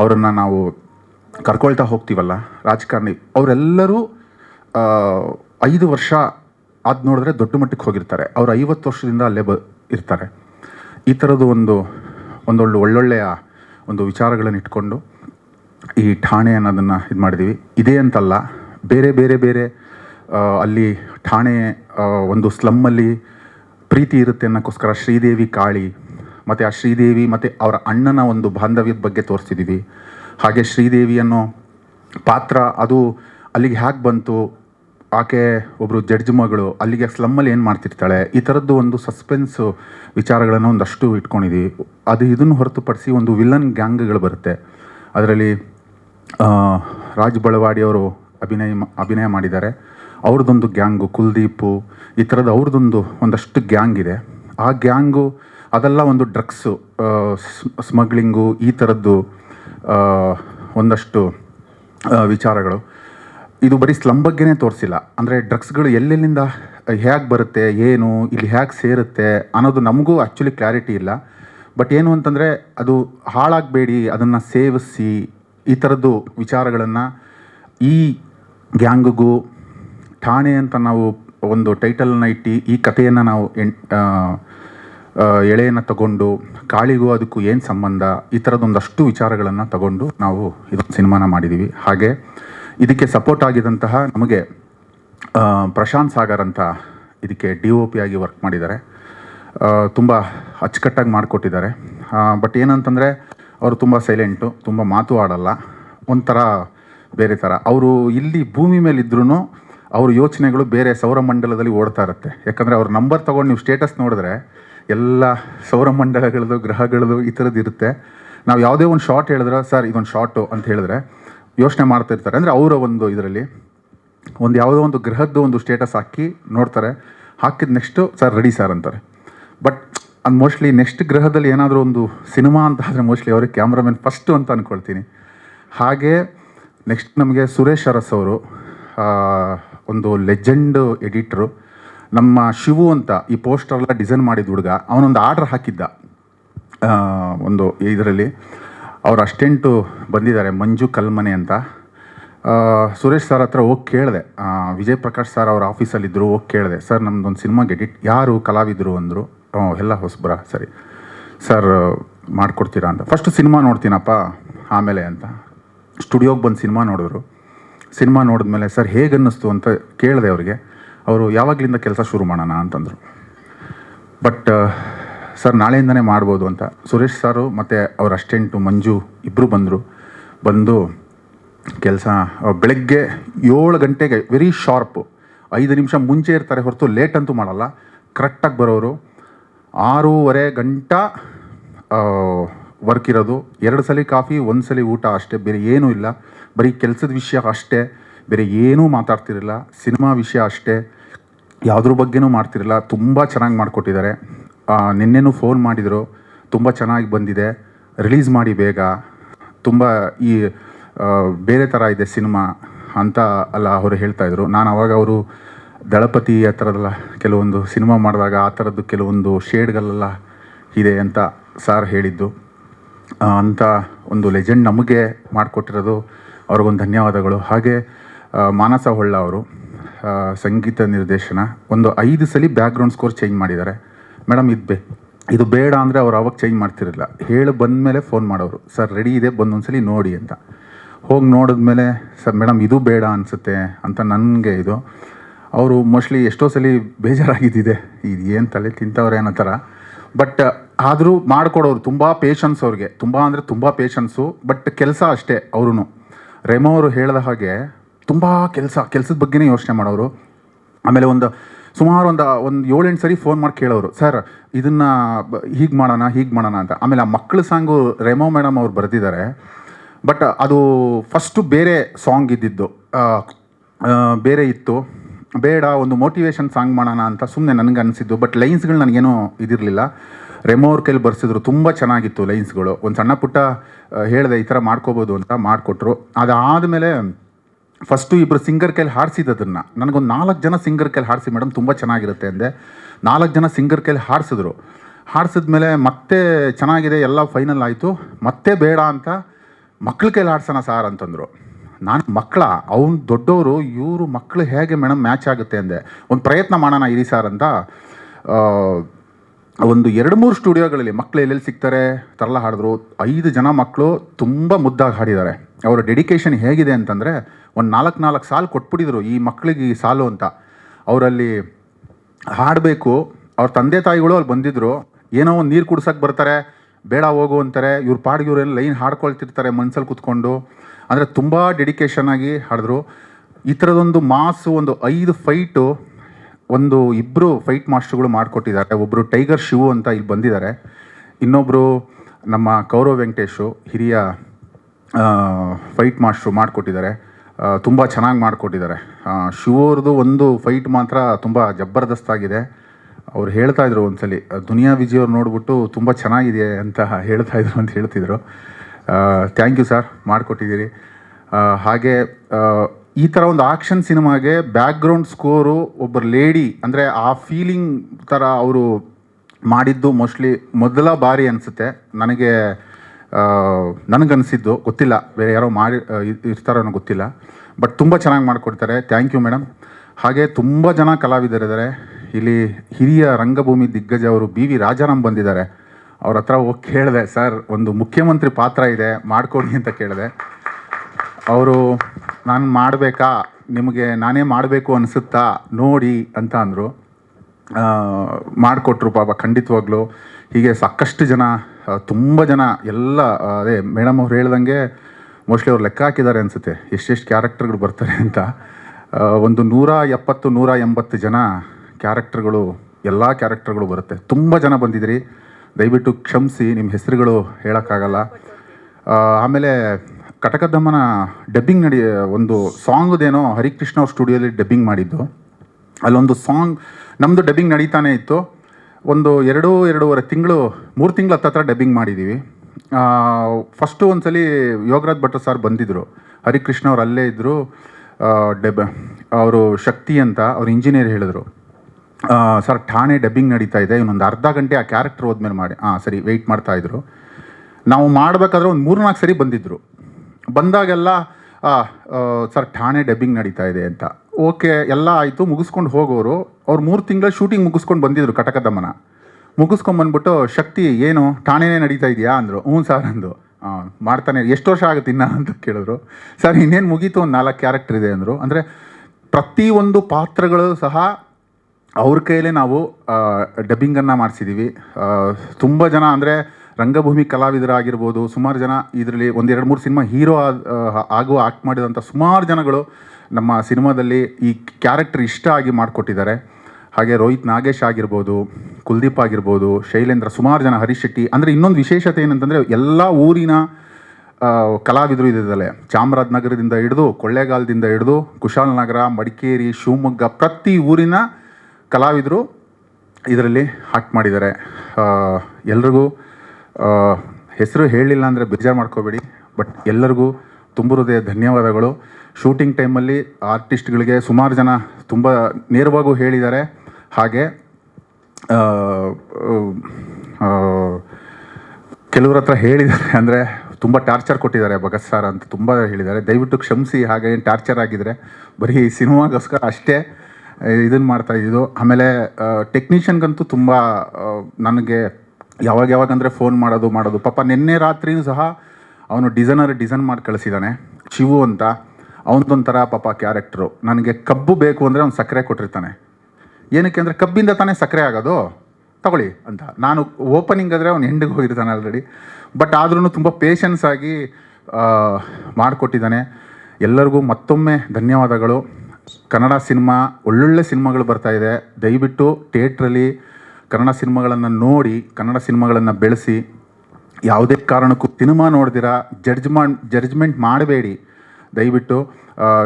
ಅವರನ್ನು ನಾವು ಕರ್ಕೊಳ್ತಾ ಹೋಗ್ತೀವಲ್ಲ ರಾಜಕಾರಣಿ. ಅವರೆಲ್ಲರೂ ಐದು ವರ್ಷ ಅದು ನೋಡಿದ್ರೆ ದೊಡ್ಡ ಮಟ್ಟಕ್ಕೆ ಹೋಗಿರ್ತಾರೆ. ಅವ್ರು ಐವತ್ತು ವರ್ಷದಿಂದ ಅಲ್ಲೇ ಬ, ಇರ್ತಾರೆ. ಈ ಥರದ್ದು ಒಂದು, ಒಂದೊಳ್ಳೆ ಒಳ್ಳೊಳ್ಳೆಯ ಒಂದು ವಿಚಾರಗಳನ್ನು ಇಟ್ಕೊಂಡು ಈ ಠಾಣೆ ಅನ್ನೋದನ್ನು ಇದು ಮಾಡಿದ್ದೀವಿ ಇದೇ ಅಂತಲ್ಲ, ಬೇರೆ ಬೇರೆ ಬೇರೆ ಅಲ್ಲಿ ಠಾಣೆ ಒಂದು ಸ್ಲಮ್ಮಲ್ಲಿ ಪ್ರೀತಿ ಇರುತ್ತೆ ಅನ್ನೋಕ್ಕೋಸ್ಕರ ಶ್ರೀದೇವಿ ಕಾಳಿ, ಮತ್ತು ಆ ಶ್ರೀದೇವಿ ಮತ್ತು ಅವರ ಅಣ್ಣನ ಒಂದು ಬಾಂಧವ್ಯದ ಬಗ್ಗೆ ತೋರಿಸಿದ್ದೀವಿ ಹಾಗೆ ಶ್ರೀದೇವಿ ಅನ್ನೋ ಪಾತ್ರ, ಅದು ಅಲ್ಲಿಗೆ ಹೇಗೆ ಬಂತು? ಆಕೆ ಒಬ್ಬರು ಜಡ್ಜ್ ಮಗಳು, ಅಲ್ಲಿಗೆ ಸ್ಲಮ್ಮಲ್ಲಿ ಏನು ಮಾಡ್ತಿರ್ತಾಳೆ? ಈ ಥರದ್ದು ಒಂದು ಸಸ್ಪೆನ್ಸು ವಿಚಾರಗಳನ್ನು ಒಂದಷ್ಟು ಇಟ್ಕೊಂಡಿದ್ದೀವಿ ಅದು ಇದನ್ನು ಹೊರತುಪಡಿಸಿ ಒಂದು ವಿಲನ್ ಗ್ಯಾಂಗ್ಗಳು ಬರುತ್ತೆ. ಅದರಲ್ಲಿ ರಾಜ್ ಬಳವಾಡಿಯವರು ಅಭಿನಯ ಅಭಿನಯ ಮಾಡಿದ್ದಾರೆ. ಅವ್ರದ್ದೊಂದು ಗ್ಯಾಂಗು, ಕುಲ್ದೀಪು, ಈ ಥರದ ಅವ್ರದ್ದೊಂದು ಒಂದಷ್ಟು ಗ್ಯಾಂಗ್ ಇದೆ. ಆ ಗ್ಯಾಂಗು ಅದೆಲ್ಲ ಒಂದು ಡ್ರಗ್ಸು ಸ್ಮಗ್ಲಿಂಗು ಈ ಥರದ್ದು ಒಂದಷ್ಟು ವಿಚಾರಗಳು. ಇದು ಬರೀ ಸ್ಲಂ ಬಗ್ಗೆನೇ ತೋರಿಸಿಲ್ಲ. ಅಂದರೆ ಡ್ರಗ್ಸ್ಗಳು ಎಲ್ಲೆಲ್ಲಿಂದ ಹೇಗೆ ಬರುತ್ತೆ, ಏನು, ಇಲ್ಲಿ ಹೇಗೆ ಸೇರುತ್ತೆ ಅನ್ನೋದು ನಮಗೂ ಆ್ಯಕ್ಚುಲಿ ಕ್ಲಾರಿಟಿ ಇಲ್ಲ. ಬಟ್ ಏನು ಅಂತಂದರೆ ಅದು ಹಾಳಾಗಬೇಡಿ, ಅದನ್ನು ಸೇವಿಸಿ, ಈ ಥರದ್ದು ವಿಚಾರಗಳನ್ನು ಈ ಗ್ಯಾಂಗ್ಗೂ ಠಾಣೆ ಅಂತ ನಾವು ಒಂದು ಟೈಟಲ್ನ ಇಟ್ಟು, ಈ ಕಥೆಯನ್ನು ನಾವು ಎಳೆಯನ್ನು ತಗೊಂಡು, ಕಾಳಿಗೂ ಅದಕ್ಕೂ ಏನು ಸಂಬಂಧ, ಈ ಥರದೊಂದಷ್ಟು ವಿಚಾರಗಳನ್ನು ತಗೊಂಡು ನಾವು ಇದೊಂದು ಸಿನಿಮಾನ ಮಾಡಿದ್ದೀವಿ ಹಾಗೆ ಇದಕ್ಕೆ ಸಪೋರ್ಟ್ ಆಗಿದಂತಹ ನಮಗೆ ಪ್ರಶಾಂತ್ ಸಾಗರ್ ಅಂತ ಇದಕ್ಕೆ ಡಿ ಒ ಪಿ ಆಗಿ ವರ್ಕ್ ಮಾಡಿದ್ದಾರೆ. ತುಂಬ ಅಚ್ಚುಕಟ್ಟಾಗಿ ಮಾಡಿಕೊಟ್ಟಿದ್ದಾರೆ. ಬಟ್ ಏನಂತಂದರೆ ಅವರು ತುಂಬ ಸೈಲೆಂಟು ತುಂಬ ಮಾತು ಆಡಲ್ಲ. ಒಂಥರ ಬೇರೆ ಥರ. ಅವರು ಇಲ್ಲಿ ಭೂಮಿ ಮೇಲಿದ್ರೂ ಅವ್ರ ಯೋಚನೆಗಳು ಬೇರೆ ಸೌರಮಂಡಲದಲ್ಲಿ ಓಡ್ತಾ ಇರುತ್ತೆ. ಯಾಕಂದರೆ ಅವ್ರ ನಂಬರ್ ತೊಗೊಂಡು ನೀವು ಸ್ಟೇಟಸ್ ನೋಡಿದ್ರೆ ಎಲ್ಲ ಸೌರಮಂಡಲಗಳದು ಗ್ರಹಗಳದು ಈ ಥರದ್ದು ಇರುತ್ತೆ. ನಾವು ಯಾವುದೇ ಒಂದು ಶಾರ್ಟ್ ಹೇಳಿದ್ರೆ, ಸರ್, ಇದೊಂದು ಶಾರ್ಟು ಅಂತ ಹೇಳಿದ್ರೆ ಯೋಚನೆ ಮಾಡ್ತಾ ಇರ್ತಾರೆ. ಅಂದರೆ ಅವರ ಒಂದು ಇದರಲ್ಲಿ ಒಂದು ಯಾವುದೋ ಒಂದು ಗ್ರಹದ್ದು ಒಂದು ಸ್ಟೇಟಸ್ ಹಾಕಿ ನೋಡ್ತಾರೆ. ಹಾಕಿದ ನೆಕ್ಸ್ಟು ಸರ್ ರೆಡಿ ಸರ್ ಅಂತಾರೆ. ಬಟ್ ಅದು ಮೋಸ್ಟ್ಲಿ ನೆಕ್ಸ್ಟ್ ಗ್ರಹದಲ್ಲಿ ಏನಾದರೂ ಒಂದು ಸಿನಿಮಾ ಅಂತ ಆದರೆ ಮೋಸ್ಟ್ಲಿ ಅವರಿಗೆ ಕ್ಯಾಮ್ರಾಮನ್ ಫಸ್ಟು ಅಂತ ಅಂದ್ಕೊಳ್ತೀನಿ ಹಾಗೆ ನೆಕ್ಸ್ಟ್ ನಮಗೆ ಸುರೇಶ್ ಅರಸ್ ಅವರು ಒಂದು ಲೆಜೆಂಡ್ ಎಡಿಟ್ರು. ನಮ್ಮ ಶಿವು ಅಂತ ಈ ಪೋಸ್ಟರ್ಲ್ಲ ಡಿಸೈನ್ ಮಾಡಿದ ಹುಡುಗ, ಅವನೊಂದು ಆರ್ಡ್ರ್ ಹಾಕಿದ್ದ. ಒಂದು ಇದರಲ್ಲಿ ಅವ್ರ ಅಸ್ಟೆಂಟು ಬಂದಿದ್ದಾರೆ, ಮಂಜು ಕಲ್ಮನೆ ಅಂತ. ಸುರೇಶ್ ಸರ್ ಹತ್ರ ಹೋಗಿ ಕೇಳಿದೆ. ವಿಜಯ್ ಪ್ರಕಾಶ್ ಸರ್ ಅವ್ರ ಆಫೀಸಲ್ಲಿದ್ದರು ಹೋಗಿ ಕೇಳಿದೆ. ಸರ್ ನಮ್ಮದೊಂದು ಸಿನಿಮಾಗೆ ಎಡಿಟ್, ಯಾರು ಕಲಾವಿದರು? ಅಂದರು. ಎಲ್ಲ ಹೊಸಬ್ರ? ಸರಿ. ಸರ್, ಮಾಡಿಕೊಡ್ತೀರಾ ಅಂತ. ಫಸ್ಟು ಸಿನಿಮಾ ನೋಡ್ತೀನಪ್ಪ, ಆಮೇಲೆ ಅಂತ. ಸ್ಟುಡಿಯೋಗೆ ಬಂದು ಸಿನಿಮಾ ನೋಡಿದ್ರು. ಸಿನಿಮಾ ನೋಡಿದ್ಮೇಲೆ, ಸರ್ ಹೇಗೆ ಅನ್ನಿಸ್ತು ಅಂತ ಕೇಳಿದೆ ಅವರಿಗೆ. ಅವರು ಯಾವಾಗಲಿಂದ ಕೆಲಸ ಶುರು ಮಾಡೋಣ? ಅಂತಂದರು. ಬಟ್ ಸರ್, ನಾಳೆಯಿಂದನೇ ಮಾಡ್ಬೋದು ಅಂತ. ಸುರೇಶ್ ಸಾರು ಮತ್ತು ಅವ್ರ ಅಸ್ಟೆಂಟು ಮಂಜು ಇಬ್ಬರು ಬಂದರು. ಬಂದು ಕೆಲಸ ಬೆಳಗ್ಗೆ ಏಳು ಗಂಟೆಗೆ ವೆರಿ ಶಾರ್ಪು ಐದು ನಿಮಿಷ ಮುಂಚೆ ಇರ್ತಾರೆ ಹೊರತು ಲೇಟ್ ಅಂತೂ ಮಾಡಲ್ಲ. ಕರೆಕ್ಟಾಗಿ ಬರೋರು. ಆರೂವರೆ ಗಂಟ ವರ್ಕ್ ಇರೋದು. ಎರಡು ಸಲ ಕಾಫಿ ಒಂದು ಸಲ ಊಟ ಅಷ್ಟೇ. ಬೇರೆ ಏನೂ ಇಲ್ಲ. ಬರೀ ಕೆಲಸದ ವಿಷಯ ಅಷ್ಟೇ, ಬೇರೆ ಏನೂ ಮಾತಾಡ್ತಿರಲಿಲ್ಲ, ಸಿನಿಮಾ ವಿಷಯ ಅಷ್ಟೇ, ಯಾವುದ್ರ ಬಗ್ಗೆನೂ ಮಾಡ್ತಿರಲಿಲ್ಲ, ತುಂಬ ಚೆನ್ನಾಗಿ ಮಾಡಿಕೊಟ್ಟಿದ್ದಾರೆ. ನಿನ್ನೆನೂ ಫೋನ್ ಮಾಡಿದರು, ತುಂಬ ಚೆನ್ನಾಗಿ ಬಂದಿದೆ, ರಿಲೀಸ್ ಮಾಡಿ ಬೇಗ, ತುಂಬ ಈ ಬೇರೆ ಥರ ಇದೆ ಸಿನಿಮಾ ಅಂತ ಅಲ್ಲ ಅವರು ಹೇಳ್ತಾಯಿದ್ರು ನಾನು ಅವಾಗ ಅವರು ದಳಪತಿ ಆ ಥರದ್ದೆಲ್ಲ ಕೆಲವೊಂದು ಸಿನಿಮಾ ಮಾಡಿದಾಗ ಆ ಥರದ್ದು ಕೆಲವೊಂದು ಶೇಡ್ಗಳೆಲ್ಲ ಇದೆ ಅಂತ ಸಾರ್ ಹೇಳಿದ್ದು. ಅಂತ ಒಂದು ಲೆಜೆಂಡ್ ನಮಗೆ ಮಾಡಿಕೊಟ್ಟಿರೋದು ಅವ್ರಿಗೊಂದು ಧನ್ಯವಾದಗಳು. ಹಾಗೆ ಮಾನಸ ಹೊಳ್ಳ ಅವರು ಸಂಗೀತ ನಿರ್ದೇಶನ, ಒಂದು ಐದು ಸಲ ಬ್ಯಾಕ್ಗ್ರೌಂಡ್ ಸ್ಕೋರ್ ಚೇಂಜ್ ಮಾಡಿದ್ದಾರೆ. ಮೇಡಮ್ ಇದು ಬೇ, ಇದು ಬೇಡ ಅಂದರೆ ಅವ್ರು ಅವಾಗ ಚೇಂಜ್ ಮಾಡ್ತಿರಲಿಲ್ಲ. ಹೇಳಿ, ಬಂದಮೇಲೆ ಫೋನ್ ಮಾಡೋರು. ಸರ್ ರೆಡಿ ಇದೆ ಬಂದು ಒಂದ್ಸಲಿ ನೋಡಿ ಅಂತ. ಹೋಗಿ ನೋಡಿದ್ಮೇಲೆ, ಸರ್ ಮೇಡಮ್ ಇದು ಬೇಡ ಅನಿಸುತ್ತೆ ಅಂತ ನನಗೆ ಇದು. ಅವರು ಮೋಸ್ಟ್ಲಿ ಎಷ್ಟೋ ಸಲ ಬೇಜಾರಾಗಿದ್ದಿದೆ. ಇದು ಏನು ತಲೆ ತಿಂತವ್ರೆ ಅನ್ನೋ ಥರ. ಬಟ್ ಆದರೂ ಮಾಡಿಕೊಡೋರು, ತುಂಬ ಪೇಷನ್ಸ್ ಅವ್ರಿಗೆ. ತುಂಬ ಅಂದರೆ ತುಂಬ ಪೇಷನ್ಸು ಬಟ್ ಕೆಲಸ ಅಷ್ಟೇ ಅವರು ರೆಮೋ ಅವರು ಹೇಳಿದ ಹಾಗೆ ತುಂಬ ಕೆಲಸ, ಕೆಲಸದ ಬಗ್ಗೆನೇ ಯೋಚನೆ ಮಾಡೋರು. ಆಮೇಲೆ ಒಂದು ಸುಮಾರು ಒಂದು ಒಂದು ಏಳೆಂಟು ಸರಿ ಫೋನ್ ಮಾಡಿ ಕೇಳೋರು, ಸರ್, ಇದನ್ನು ಹೀಗೆ ಮಾಡೋಣ ಹೀಗೆ ಮಾಡೋಣ ಅಂತ. ಆಮೇಲೆ ಆ ಮಕ್ಕಳ ಸಾಂಗು ರೆಮೋ ಮೇಡಮ್ ಅವ್ರು ಬರೆದಿದ್ದಾರೆ. ಬಟ್ ಅದು ಫಸ್ಟು ಬೇರೆ ಸಾಂಗ್ ಇದ್ದಿದ್ದು. ಬೇರೆ ಇತ್ತು. ಬೇಡ, ಒಂದು ಮೋಟಿವೇಶನ್ ಸಾಂಗ್ ಮಾಡೋಣ ಅಂತ ಸುಮ್ಮನೆ ನನಗೆ ಅನಿಸಿದ್ದು ಬಟ್ ಲೈನ್ಸ್ಗಳು ನನಗೇನೂ ಇದಿರಲಿಲ್ಲ. ರೆಮೋ ಬರ್ಸಿದ್ರು ತುಂಬ ಚೆನ್ನಾಗಿತ್ತು ಲೈನ್ಸ್ಗಳು. ಒಂದು ಸಣ್ಣ ಪುಟ್ಟ ಹೇಳಿದೆ ಈ ಥರ ಮಾಡ್ಕೋಬೋದು ಅಂತ ಮಾಡಿಕೊಟ್ರು. ಅದಾದಮೇಲೆ ಫಸ್ಟು ಇಬ್ಬರು ಸಿಂಗರ್ ಕೈಲಿ ಹಾರಿಸಿದ್ದನ್ನು ನನಗೊಂದು ನಾಲ್ಕು ಜನ ಸಿಂಗರ್ ಕೈಲಿ ಹಾರಿಸಿ ಮೇಡಮ್ ತುಂಬ ಚೆನ್ನಾಗಿರುತ್ತೆ ಅಂದೆ. ನಾಲ್ಕು ಜನ ಸಿಂಗರ್ ಕೈಲಿ ಹಾರಿಸಿದ್ರು. ಹಾರಿಸಿದ್ಮೇಲೆ ಮತ್ತೆ ಚೆನ್ನಾಗಿದೆ, ಎಲ್ಲ ಫೈನಲ್ ಆಯಿತು. ಮತ್ತೆ ಬೇಡ ಅಂತ ಮಕ್ಳ ಕೈಲಿ ಹಾಡ್ಸೋಣ ಸಾರ್ ಅಂತಂದರು. ನಾನು ಮಕ್ಕಳ ಅವನು ದೊಡ್ಡವರು ಇವರು ಮಕ್ಕಳು ಹೇಗೆ ಮೇಡಮ್ ಮ್ಯಾಚ್ ಆಗುತ್ತೆ ಅಂದೆ. ಒಂದು ಪ್ರಯತ್ನ ಮಾಡೋಣ ಇರಿ ಸಾರ್ ಅಂತ ಒಂದು ಎರಡು ಮೂರು ಸ್ಟುಡಿಯೋಗಳಲ್ಲಿ ಮಕ್ಕಳು ಎಲ್ಲೆಲ್ಲಿ ಸಿಗ್ತಾರೆ? ತರಲ ಹಾಡಿದ್ರು ಐದು ಜನ ಮಕ್ಕಳು ತುಂಬ ಮುದ್ದಾಗಿ ಹಾಡಿದ್ದಾರೆ. ಅವರ ಡೆಡಿಕೇಶನ್ ಹೇಗಿದೆ ಅಂತಂದರೆ ಒಂದು ನಾಲ್ಕು ನಾಲ್ಕು ಸಾಲು ಕೊಟ್ಬಿಟ್ಟಿದ್ರು ಈ ಮಕ್ಕಳಿಗೆ ಈ ಸಾಲು ಅಂತ. ಅವರಲ್ಲಿ ಹಾಡಬೇಕು. ಅವ್ರ ತಂದೆ ತಾಯಿಗಳು ಅಲ್ಲಿ ಬಂದಿದ್ದರು ಏನೋ ಒಂದು ನೀರು ಕುಡ್ಸಕ್ಕೆ ಬರ್ತಾರೆ. ಬೇಡ ಹೋಗು ಅಂತಾರೆ. ಇವ್ರ ಪಾಡಿಗೆ ಇವರೆಲ್ಲ ಲೈನ್ ಹಾಡ್ಕೊಳ್ತಿರ್ತಾರೆ ಮನ್ಸಲ್ಲಿ ಕುತ್ಕೊಂಡು. ಅಂದರೆ ತುಂಬ ಡೆಡಿಕೇಶನ್ ಆಗಿ ಹಾಡಿದ್ರು. ಈ ಥರದೊಂದು ಮಾಸು, ಒಂದು ಐದು ಫೈಟು ಒಂದು ಇಬ್ಬರು ಫೈಟ್ ಮಾಸ್ಟರ್ಗಳು ಮಾಡಿಕೊಟ್ಟಿದ್ದಾರೆ. ಒಬ್ಬರು ಟೈಗರ್ ಶಿವು ಅಂತ ಇಲ್ಲಿ ಬಂದಿದ್ದಾರೆ. ಇನ್ನೊಬ್ಬರು ನಮ್ಮ ಕೌರವ್ ವೆಂಕಟೇಶು, ಹಿರಿಯ ಫೈಟ್ ಮಾಸ್ಟ್ರು ಮಾಡಿಕೊಟ್ಟಿದ್ದಾರೆ. ತುಂಬ ಚೆನ್ನಾಗಿ ಮಾಡಿಕೊಟ್ಟಿದ್ದಾರೆ. ಶಿವು ಅವ್ರದ್ದು ಒಂದು ಫೈಟ್ ಮಾತ್ರ ತುಂಬ ಜಬರ್ದಸ್ತಾಗಿದೆ. ಅವ್ರು ಹೇಳ್ತಾ ಇದ್ರು ಒಂದ್ಸಲಿ, ದುನಿಯಾ ವಿಜಯ್ ಅವ್ರು ನೋಡ್ಬಿಟ್ಟು ತುಂಬ ಚೆನ್ನಾಗಿದೆ ಅಂತ ಹೇಳ್ತಾ ಇದ್ರು ಅಂತ ಹೇಳ್ತಿದ್ರು. ಥ್ಯಾಂಕ್ ಯು ಸರ್ ಮಾಡಿಕೊಟ್ಟಿದ್ದೀರಿ. ಹಾಗೆ ಈ ಥರ ಒಂದು ಆಕ್ಷನ್ ಸಿನಿಮಾಗೆ ಬ್ಯಾಕ್ಗ್ರೌಂಡ್ ಸ್ಕೋರು ಒಬ್ಬರು ಲೇಡಿ ಅಂದರೆ ಆ ಫೀಲಿಂಗ್ ಥರ ಅವರು ಮಾಡಿದ್ದು ಮೋಸ್ಟ್ಲಿ ಮೊದಲ ಬಾರಿ ಅನಿಸುತ್ತೆ. ನನಗೆ ನನಗನ್ಸಿದ್ದು, ಗೊತ್ತಿಲ್ಲ. ಬೇರೆ ಯಾರೋ ಮಾಡಿ ಇರ್ತಾರೋ ಗೊತ್ತಿಲ್ಲ. ಬಟ್ ತುಂಬ ಚೆನ್ನಾಗಿ ಮಾಡಿಕೊಡ್ತಾರೆ. ಥ್ಯಾಂಕ್ ಯು ಮೇಡಮ್ ಹಾಗೆ ತುಂಬ ಜನ ಕಲಾವಿದರಿದ್ದಾರೆ. ಇಲ್ಲಿ ಹಿರಿಯ ರಂಗಭೂಮಿ ದಿಗ್ಗಜ ಅವರು ಬಿ ವಿ ರಾಜಾರಾಮ್ ಬಂದಿದ್ದಾರೆ. ಅವ್ರ ಹತ್ರ ಹೋಗಿ ಕೇಳಿದೆ, ಸರ್, ಒಂದು ಮುಖ್ಯಮಂತ್ರಿ ಪಾತ್ರ ಇದೆ, ಮಾಡಿಕೊಡಿ ಅಂತ ಕೇಳಿದೆ. ಅವರು ನಾನು ಮಾಡಬೇಕಾ? ನಿಮಗೆ ನಾನೇ ಮಾಡಬೇಕು ಅನಿಸುತ್ತಾ? ನೋಡಿ ಅಂತ ಅಂದರು. ಮಾಡಿಕೊಟ್ರು ಪಾಪ ಖಂಡಿತವಾಗ್ಲೂ. ಹೀಗೆ ಸಾಕಷ್ಟು ಜನ ತುಂಬ ಜನ, ಎಲ್ಲ, ಅದೇ ಮೇಡಮ್ ಅವ್ರು ಹೇಳ್ದಂಗೆ ಮೋಸ್ಟ್ಲಿ ಅವ್ರು ಲೆಕ್ಕ ಹಾಕಿದ್ದಾರೆ ಅನಿಸುತ್ತೆ. ಎಷ್ಟೆಷ್ಟು ಕ್ಯಾರೆಕ್ಟರ್ಗಳು ಬರ್ತಾರೆ ಅಂತ. ಒಂದು ನೂರ ಎಪ್ಪತ್ತು, ನೂರ ಎಂಬತ್ತು ಜನ ಕ್ಯಾರೆಕ್ಟರ್ಗಳು, ಎಲ್ಲ ಕ್ಯಾರೆಕ್ಟರ್ಗಳು ಬರುತ್ತೆ. ತುಂಬ ಜನ ಬಂದಿದ್ದೀರಿ. ದಯವಿಟ್ಟು ಕ್ಷಮಿಸಿ, ನಿಮ್ಮ ಹೆಸರುಗಳು ಹೇಳೋಕ್ಕಾಗಲ್ಲ. ಆಮೇಲೆ ಕಟಕದಮ್ಮನ ಡಬ್ಬಿಂಗ್ ನಡೆಯ ಒಂದು ಸಾಂಗ್ದೇನೋ ಹರಿಕೃಷ್ಣ ಅವ್ರ ಸ್ಟುಡಿಯೋಲಿ ಡಬ್ಬಿಂಗ್ ಮಾಡಿದ್ದು. ಅಲ್ಲೊಂದು ಸಾಂಗ್ ನಮ್ಮದು ಡಬ್ಬಿಂಗ್ ನಡೀತಾನೆ ಇತ್ತು. ಒಂದು ಎರಡು, ಎರಡೂವರೆ ತಿಂಗಳು, ಮೂರು ತಿಂಗಳು ಹತ್ತತ್ರ ಡಬ್ಬಿಂಗ್ ಮಾಡಿದ್ದೀವಿ ಫಸ್ಟು ಒಂದ್ಸಲಿ ಯೋಗರಾಜ್ ಭಟ್ಟ ಸರ್ ಬಂದಿದ್ದರು ಹರಿಕೃಷ್ಣ ಅವ್ರು ಅಲ್ಲೇ ಇದ್ದರು ಡೆಬ್ ಅವರು ಶಕ್ತಿ ಅಂತ ಅವ್ರು ಇಂಜಿನಿಯರ್ ಹೇಳಿದ್ರು. ಸರ್, ಠಾಣೆ ಡಬ್ಬಿಂಗ್ ನಡೀತಾ ಇದೆ. ಇನ್ನೊಂದು ಅರ್ಧ ಗಂಟೆ ಆ ಕ್ಯಾರೆಕ್ಟರ್ ಹೋದ್ಮೇಲೆ ಮಾಡಿ ಹಾಂ ಸರಿ ವೆಯ್ಟ್ ಮಾಡ್ತಾಯಿದ್ರು ನಾವು ಮಾಡಬೇಕಾದ್ರೆ ಒಂದು ಮೂರು ನಾಲ್ಕು ಸರಿ ಬಂದಿದ್ದರು ಬಂದಾಗೆಲ್ಲ ಸರ್ ಠಾಣೆ ಡಬ್ಬಿಂಗ್ ನಡೀತಾ ಇದೆ ಅಂತ. ಓಕೆ, ಎಲ್ಲ ಆಯಿತು, ಮುಗಿಸ್ಕೊಂಡು ಹೋಗೋರು, ಅವ್ರು ಮೂರು ತಿಂಗಳ ಶೂಟಿಂಗ್ ಮುಗಿಸ್ಕೊಂಡು ಬಂದಿದ್ರು ಕಟಕದಮ್ಮನ ಮುಗಿಸ್ಕೊಂಡು ಬಂದ್ಬಿಟ್ಟು, ಶಕ್ತಿ, ಏನು, ಠಾಣೆನೇ ನಡೀತಾ ಇದೆಯಾ ಅಂದರು. ಹ್ಞೂ ಸರ್ ಅಂದು ಮಾಡ್ತಾನೆ, ಎಷ್ಟು ವರ್ಷ ಆಗುತ್ತೆ ಇನ್ನ? ಅಂತ ಕೇಳಿದ್ರು. ಸರ್, ಇನ್ನೇನು ಮುಗೀತು? ಒಂದು ನಾಲ್ಕು ಕ್ಯಾರೆಕ್ಟರ್ ಇದೆ ಅಂದರು. ಅಂದರೆ ಪ್ರತಿಯೊಂದು ಪಾತ್ರಗಳು ಸಹ ಅವ್ರ ಕೈಯಲ್ಲೇ ನಾವು ಡಬ್ಬಿಂಗನ್ನು ಮಾಡಿಸಿದ್ದೀವಿ ತುಂಬ ಜನ ಅಂದರೆ ರಂಗಭೂಮಿ ಕಲಾವಿದರಾಗಿರ್ಬೋದು, ಸುಮಾರು ಜನ ಇದರಲ್ಲಿ ಒಂದೆರಡು ಮೂರು ಸಿನಿಮಾ ಹೀರೋ ಆಗುವ ಆ್ಯಕ್ಟ್ ಮಾಡಿದಂಥ ಸುಮಾರು ಜನಗಳು ನಮ್ಮ ಸಿನಿಮಾದಲ್ಲಿ ಈ ಕ್ಯಾರೆಕ್ಟರ್ ಇಷ್ಟ ಆಗಿ ಮಾಡಿಕೊಟ್ಟಿದ್ದಾರೆ. ಹಾಗೆ ರೋಹಿತ್ ನಾಗೇಶ್ ಆಗಿರ್ಬೋದು, ಕುಲ್ದೀಪ್ ಆಗಿರ್ಬೋದು, ಶೈಲೇಂದ್ರ, ಸುಮಾರು ಜನ, ಹರೀಶ್ ಶೆಟ್ಟಿ, ಅಂದರೆ ಇನ್ನೊಂದು ವಿಶೇಷತೆ ಏನಂತಂದರೆ ಎಲ್ಲ ಊರಿನ ಕಲಾವಿದರು ಇದಿದ್ದಾರೆ ಚಾಮರಾಜನಗರದಿಂದ ಹಿಡಿದು, ಕೊಳ್ಳೇಗಾಲದಿಂದ ಹಿಡಿದು ಕುಶಾಲನಗರ ಮಡಿಕೇರಿ, ಶಿವಮೊಗ್ಗ, ಪ್ರತಿ ಊರಿನ ಕಲಾವಿದರು ಇದರಲ್ಲಿ ಹಾಟ್ ಮಾಡಿದ್ದಾರೆ. ಎಲ್ರಿಗೂ ಹೆಸರು ಹೇಳಲಿಲ್ಲ ಅಂದರೆ ಬೇಜಾರು ಮಾಡ್ಕೋಬೇಡಿ. ಬಟ್ ಎಲ್ಲರಿಗೂ ತುಂಬ ಹೃದಯ ಧನ್ಯವಾದಗಳು. ಶೂಟಿಂಗ್ ಟೈಮಲ್ಲಿ ಆರ್ಟಿಸ್ಟ್ಗಳಿಗೆ ಸುಮಾರು ಜನ ತುಂಬ ನೇರವಾಗೂ ಹೇಳಿದ್ದಾರೆ. ಹಾಗೆ ಕೆಲವ್ರ ಹತ್ರ ಹೇಳಿದ್ದಾರೆ ಅಂದರೆ ತುಂಬ ಟಾರ್ಚರ್ ಕೊಟ್ಟಿದ್ದಾರೆ ಭಗತ್ ಸರ್ ಅಂತ ತುಂಬ ಹೇಳಿದ್ದಾರೆ. ದಯವಿಟ್ಟು ಕ್ಷಮಿಸಿ, ಹಾಗೆ ಟಾರ್ಚರ್ ಆಗಿದ್ರೆ ಬರೀ ಸಿನಿಮಾಗೋಸ್ಕರ ಅಷ್ಟೇ ಇದನ್ನು ಮಾಡ್ತಾ ಇದ್ದಿದ್ದು. ಆಮೇಲೆ ಟೆಕ್ನಿಷಿಯನ್ಗಂತೂ ತುಂಬ ನನಗೆ ಯಾವಾಗ ಯಾವಾಗ ಅಂದರೆ ಫೋನ್ ಮಾಡೋದು ಮಾಡೋದು. ಪಾಪ ನಿನ್ನೆ ರಾತ್ರಿನೂ ಸಹ ಅವನು ಡಿಸೈನರ್ ಡಿಸೈನ್ ಮಾಡಿ ಕಳಿಸಿದ್ದಾನೆ ಶಿವು ಅಂತ. ಅವನದೊಂಥರ ಪಾಪ ಕ್ಯಾರೆಕ್ಟ್ರು ನನಗೆ ಕಬ್ಬು ಬೇಕು ಅಂದರೆ ಅವ್ನು ಸಕ್ಕರೆ ಕೊಟ್ಟಿರ್ತಾನೆ. ಏನಕ್ಕೆ ಅಂದರೆ ಕಬ್ಬಿಂದ ತಾನೇ ಸಕ್ಕರೆ ಆಗೋದು? ತಗೊಳ್ಳಿ ಅಂತ. ನಾನು ಓಪನಿಂಗ್ ಆದರೆ ಅವ್ನು ಎಂಡಿಗೆ ಹೋಗಿರ್ತಾನೆ ಆಲ್ರೆಡಿ ಬಟ್ ಆದ್ರೂ ತುಂಬ ಪೇಷನ್ಸ್ ಆಗಿ ಮಾಡಿಕೊಟ್ಟಿದ್ದಾನೆ ಎಲ್ಲರಿಗೂ ಮತ್ತೊಮ್ಮೆ ಧನ್ಯವಾದಗಳು. ಕನ್ನಡ ಸಿನಿಮಾ ಒಳ್ಳೊಳ್ಳೆ ಸಿನಿಮಾಗಳು ಬರ್ತಾ ಇದೆ. ದಯವಿಟ್ಟು ಥಿಯೇಟ್ರಲ್ಲಿ ಕನ್ನಡ ಸಿನಿಮಾಗಳನ್ನು ನೋಡಿ, ಕನ್ನಡ ಸಿನಿಮಾಗಳನ್ನು ಬೆಳೆಸಿ, ಯಾವುದೇ ಕಾರಣಕ್ಕೂ ಸಿನಿಮಾ ನೋಡ್ದಿರಾ ಜಡ್ಜ್ ಜಡ್ಜ್ಮೆಂಟ್ ಮಾಡಬೇಡಿ. ದಯವಿಟ್ಟು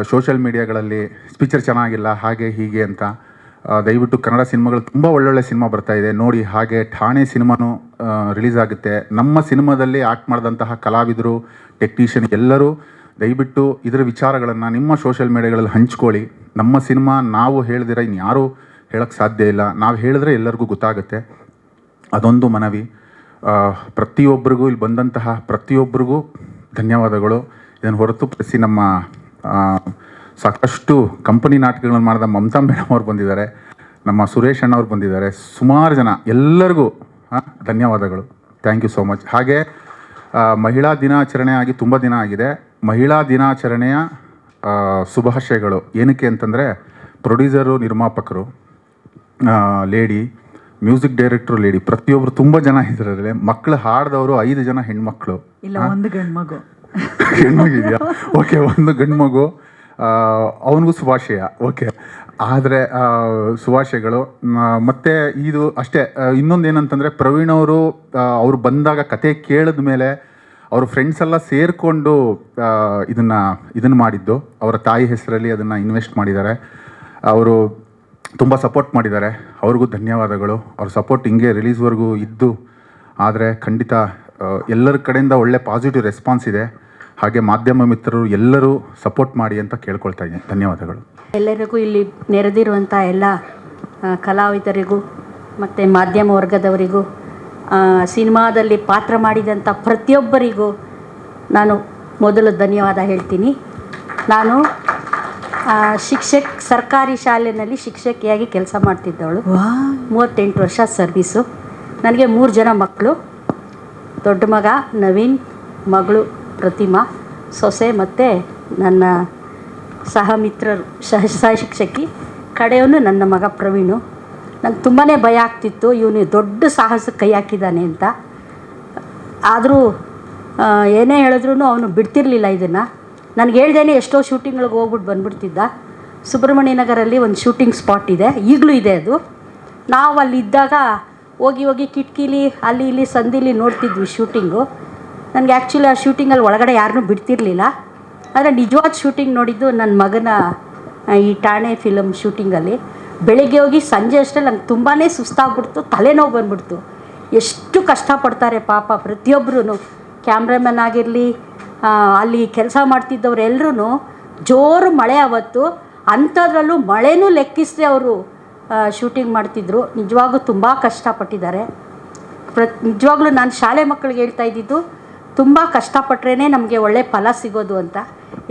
ಸೋಷಲ್ ಮೀಡಿಯಾಗಳಲ್ಲಿ ಪಿಕ್ಚರ್ ಚೆನ್ನಾಗಿಲ್ಲ, ಹಾಗೆ ಹೀಗೆ ಅಂತ ದಯವಿಟ್ಟು ಕನ್ನಡ ಸಿನಿಮಾಗಳು ತುಂಬ ಒಳ್ಳೊಳ್ಳೆ ಸಿನಿಮಾ ಬರ್ತಾ ಇದೆ. ನೋಡಿ, ಹಾಗೆ ಠಾಣೆ ಸಿನಿಮಾನು ರಿಲೀಸ್ ಆಗುತ್ತೆ. ನಮ್ಮ ಸಿನಿಮಾದಲ್ಲಿ ಆ್ಯಕ್ಟ್ ಮಾಡಿದಂತಹ ಕಲಾವಿದರು, ಟೆಕ್ನಿಷಿಯನ್ ಎಲ್ಲರೂ, ದಯವಿಟ್ಟು ಇದರ ವಿಚಾರಗಳನ್ನು ನಿಮ್ಮ ಸೋಷಿಯಲ್ ಮೀಡಿಯಾಗಳಲ್ಲಿ ಹಂಚ್ಕೊಳ್ಳಿ. ನಮ್ಮ ಸಿನಿಮಾ ನಾವು ಹೇಳಿದಿರ ಇನ್ಯಾರೂ ಹೇಳೋಕ್ಕೆ ಸಾಧ್ಯ ಇಲ್ಲ. ನಾವು ಹೇಳಿದ್ರೆ ಎಲ್ಲರಿಗೂ ಗೊತ್ತಾಗುತ್ತೆ. ಅದೊಂದು ಮನವಿ. ಪ್ರತಿಯೊಬ್ಬರಿಗೂ ಇಲ್ಲಿ ಬಂದಂತಹ ಪ್ರತಿಯೊಬ್ಬರಿಗೂ ಧನ್ಯವಾದಗಳು. ಇದನ್ನು ಹೊರತುಪಡಿಸಿ ನಮ್ಮ ಸಾಕಷ್ಟು ಕಂಪನಿ ನಾಟಕಗಳನ್ನು ಮಾಡಿದ ಮಮತಾ ಮೇಡಮ್ ಅವ್ರು ಬಂದಿದ್ದಾರೆ. ನಮ್ಮ ಸುರೇಶ್ ಅಣ್ಣ ಅವ್ರು ಬಂದಿದ್ದಾರೆ. ಸುಮಾರು ಜನ ಎಲ್ಲರಿಗೂ ಧನ್ಯವಾದಗಳು. ಥ್ಯಾಂಕ್ ಯು ಸೋ ಮಚ್ ಹಾಗೆ ಮಹಿಳಾ ದಿನಾಚರಣೆ ಆಗಿ ತುಂಬ ದಿನ ಆಗಿದೆ. ಮಹಿಳಾ ದಿನಾಚರಣೆಯ ಶುಭಾಶಯಗಳು. ಏನಕ್ಕೆ ಅಂತಂದರೆ ಪ್ರೊಡ್ಯೂಸರು ನಿರ್ಮಾಪಕರು. ಲೇಡಿ ಮ್ಯೂಸಿಕ್ ಡೈರೆಕ್ಟರ್ ಲೇಡಿ ಪ್ರತಿಯೊಬ್ಬರು ತುಂಬ ಜನ ಹೆಸರಲ್ಲಿ ಮಕ್ಕಳು ಹಾಡ್ದವರು ಐದು ಜನ ಹೆಣ್ಮಕ್ಳು. ಇಲ್ಲ ಒಂದು ಗಂಡು ಮಗು ಹೆಣ್ಮಗಿದೆಯಾ? ಓಕೆ ಒಂದು ಗಂಡು ಮಗು ಅವನಿಗೂ ಸುಭಾಷಯ. ಓಕೆ. ಆದರೆ ಶುಭಾಶಯಗಳು ಮತ್ತು ಮತ್ತೆ ಇದು ಅಷ್ಟೇ. ಇನ್ನೊಂದು ಏನಂತಂದರೆ ಪ್ರವೀಣ್ ಅವರು ಅವರು ಬಂದಾಗ ಕತೆ ಕೇಳಿದ ಮೇಲೆ ಅವ್ರ ಫ್ರೆಂಡ್ಸ್ ಎಲ್ಲ ಸೇರಿಕೊಂಡು ಇದನ್ನು ಇದನ್ನು ಮಾಡಿದ್ದು. ಅವರ ತಾಯಿ ಹೆಸರಲ್ಲಿ ಅದನ್ನು ಇನ್ವೆಸ್ಟ್ ಮಾಡಿದ್ದಾರೆ. ಅವರು ತುಂಬ ಸಪೋರ್ಟ್ ಮಾಡಿದ್ದಾರೆ. ಅವ್ರಿಗೂ ಧನ್ಯವಾದಗಳು. ಅವ್ರ ಸಪೋರ್ಟ್ ಹಿಂಗೆ ರಿಲೀಸ್ವರೆಗೂ ಇದ್ದು, ಆದರೆ ಖಂಡಿತ ಎಲ್ಲರ ಕಡೆಯಿಂದ ಒಳ್ಳೆ ಪಾಸಿಟಿವ್ ರೆಸ್ಪಾನ್ಸ್ ಇದೆ. ಹಾಗೆ ಮಾಧ್ಯಮ ಮಿತ್ರರು ಎಲ್ಲರೂ ಸಪೋರ್ಟ್ ಮಾಡಿ ಅಂತ ಕೇಳ್ಕೊಳ್ತಾ ಇದ್ದೀನಿ. ಧನ್ಯವಾದಗಳು. ಎಲ್ಲರಿಗೂ ಇಲ್ಲಿ ನೆರೆದಿರುವಂಥ ಎಲ್ಲ ಕಲಾವಿದರಿಗೂ, ಮತ್ತು ಮಾಧ್ಯಮ ವರ್ಗದವರಿಗೂ ಸಿನಿಮಾದಲ್ಲಿ ಪಾತ್ರ ಮಾಡಿದಂಥ ಪ್ರತಿಯೊಬ್ಬರಿಗೂ ನಾನು ಮೊದಲು ಧನ್ಯವಾದ ಹೇಳ್ತೀನಿ. ನಾನು ಶಿಕ್ಷಕ್ ಸರ್ಕಾರಿ ಶಾಲೆಯಲ್ಲಿ ಶಿಕ್ಷಕಿಯಾಗಿ ಕೆಲಸ ಮಾಡ್ತಿದ್ದವಳು. ಮೂವತ್ತೆಂಟು ವರ್ಷ ಸರ್ವೀಸು. ನನಗೆ ಮೂರು ಜನ ಮಕ್ಕಳು. ದೊಡ್ಡ ಮಗ ನವೀನ್ ಮಗಳು ಪ್ರತಿಮಾ ಸೊಸೆ ಮತ್ತು ನನ್ನ ಸಹ ಮಿತ್ರರು ಸಹ ಸಹ ಶಿಕ್ಷಕಿ. ಕಡೆಯವನು ನನ್ನ ಮಗ ಪ್ರವೀಣು. ನಂಗೆ ತುಂಬಾ ಭಯ ಆಗ್ತಿತ್ತು. ಇವನು ದೊಡ್ಡ ಸಾಹಸಕ್ಕೆ ಕೈ ಹಾಕಿದ್ದಾನೆ ಅಂತ. ಆದರೂ ಏನೇ ಹೇಳಿದ್ರು ಅವನು ಬಿಡ್ತಿರ್ಲಿಲ್ಲ ಇದನ್ನು. ನನಗೆ ಹೇಳ್ದೇನೆ ಎಷ್ಟೋ ಶೂಟಿಂಗ್ಗಳಿಗೆ ಹೋಗ್ಬಿಟ್ಟು ಬಂದ್ಬಿಡ್ತಿದ್ದ. ಸುಬ್ರಹ್ಮಣ್ಯ ನಗರಲ್ಲಿ ಒಂದು ಶೂಟಿಂಗ್ ಸ್ಪಾಟ್ ಇದೆ. ಈಗಲೂ ಇದೆ ಅದು. ನಾವು ಅಲ್ಲಿದ್ದಾಗ ಹೋಗಿ ಹೋಗಿ ಕಿಟಕಿಲಿ, ಅಲ್ಲಿ ಇಲ್ಲಿ ಸಂದಿಲಿ ನೋಡ್ತಿದ್ವಿ ಶೂಟಿಂಗು. ನನಗೆ ಆ್ಯಕ್ಚುಲಿ ಆ ಶೂಟಿಂಗಲ್ಲಿ ಒಳಗಡೆ ಯಾರನ್ನೂ ಬಿಡ್ತಿರ್ಲಿಲ್ಲ. ಆದರೆ ನಿಜವಾದ ಶೂಟಿಂಗ್ ನೋಡಿದ್ದು ನನ್ನ ಮಗನ ಈ ಠಾಣೆ ಫಿಲಮ್ ಶೂಟಿಂಗಲ್ಲಿ ಬೆಳಿಗ್ಗೆ ಹೋಗಿ ಸಂಜೆ ಅಷ್ಟೇ ನಂಗೆ ತುಂಬಾ ಸುಸ್ತಾಗ್ಬಿಡ್ತು, ತಲೆನೋವು ಬಂದ್ಬಿಡ್ತು. ಎಷ್ಟು ಕಷ್ಟಪಡ್ತಾರೆ ಪಾಪ ಪ್ರತಿಯೊಬ್ಬರೂ ಕ್ಯಾಮ್ರಾಮನ್ ಆಗಿರಲಿ ಅಲ್ಲಿ ಕೆಲಸ ಮಾಡ್ತಿದ್ದವರೆಲ್ಲರೂ ಜೋರು ಮಳೆ ಆವತ್ತು, ಅಂಥದ್ರಲ್ಲೂ ಮಳೆನೂ ಲೆಕ್ಕಿಸದೆ ಅವರು ಶೂಟಿಂಗ್ ಮಾಡ್ತಿದ್ರು. ನಿಜವಾಗೂ ತುಂಬ ಕಷ್ಟಪಟ್ಟಿದ್ದಾರೆ. ಪ್ರ, ನಿಜವಾಗ್ಲೂ ನಾನು ಶಾಲೆ ಮಕ್ಕಳಿಗೆ ಹೇಳ್ತಾ ಇದ್ದಿದ್ದು, ತುಂಬ ಕಷ್ಟಪಟ್ರೇ ನಮಗೆ ಒಳ್ಳೆ ಫಲ ಸಿಗೋದು ಅಂತ.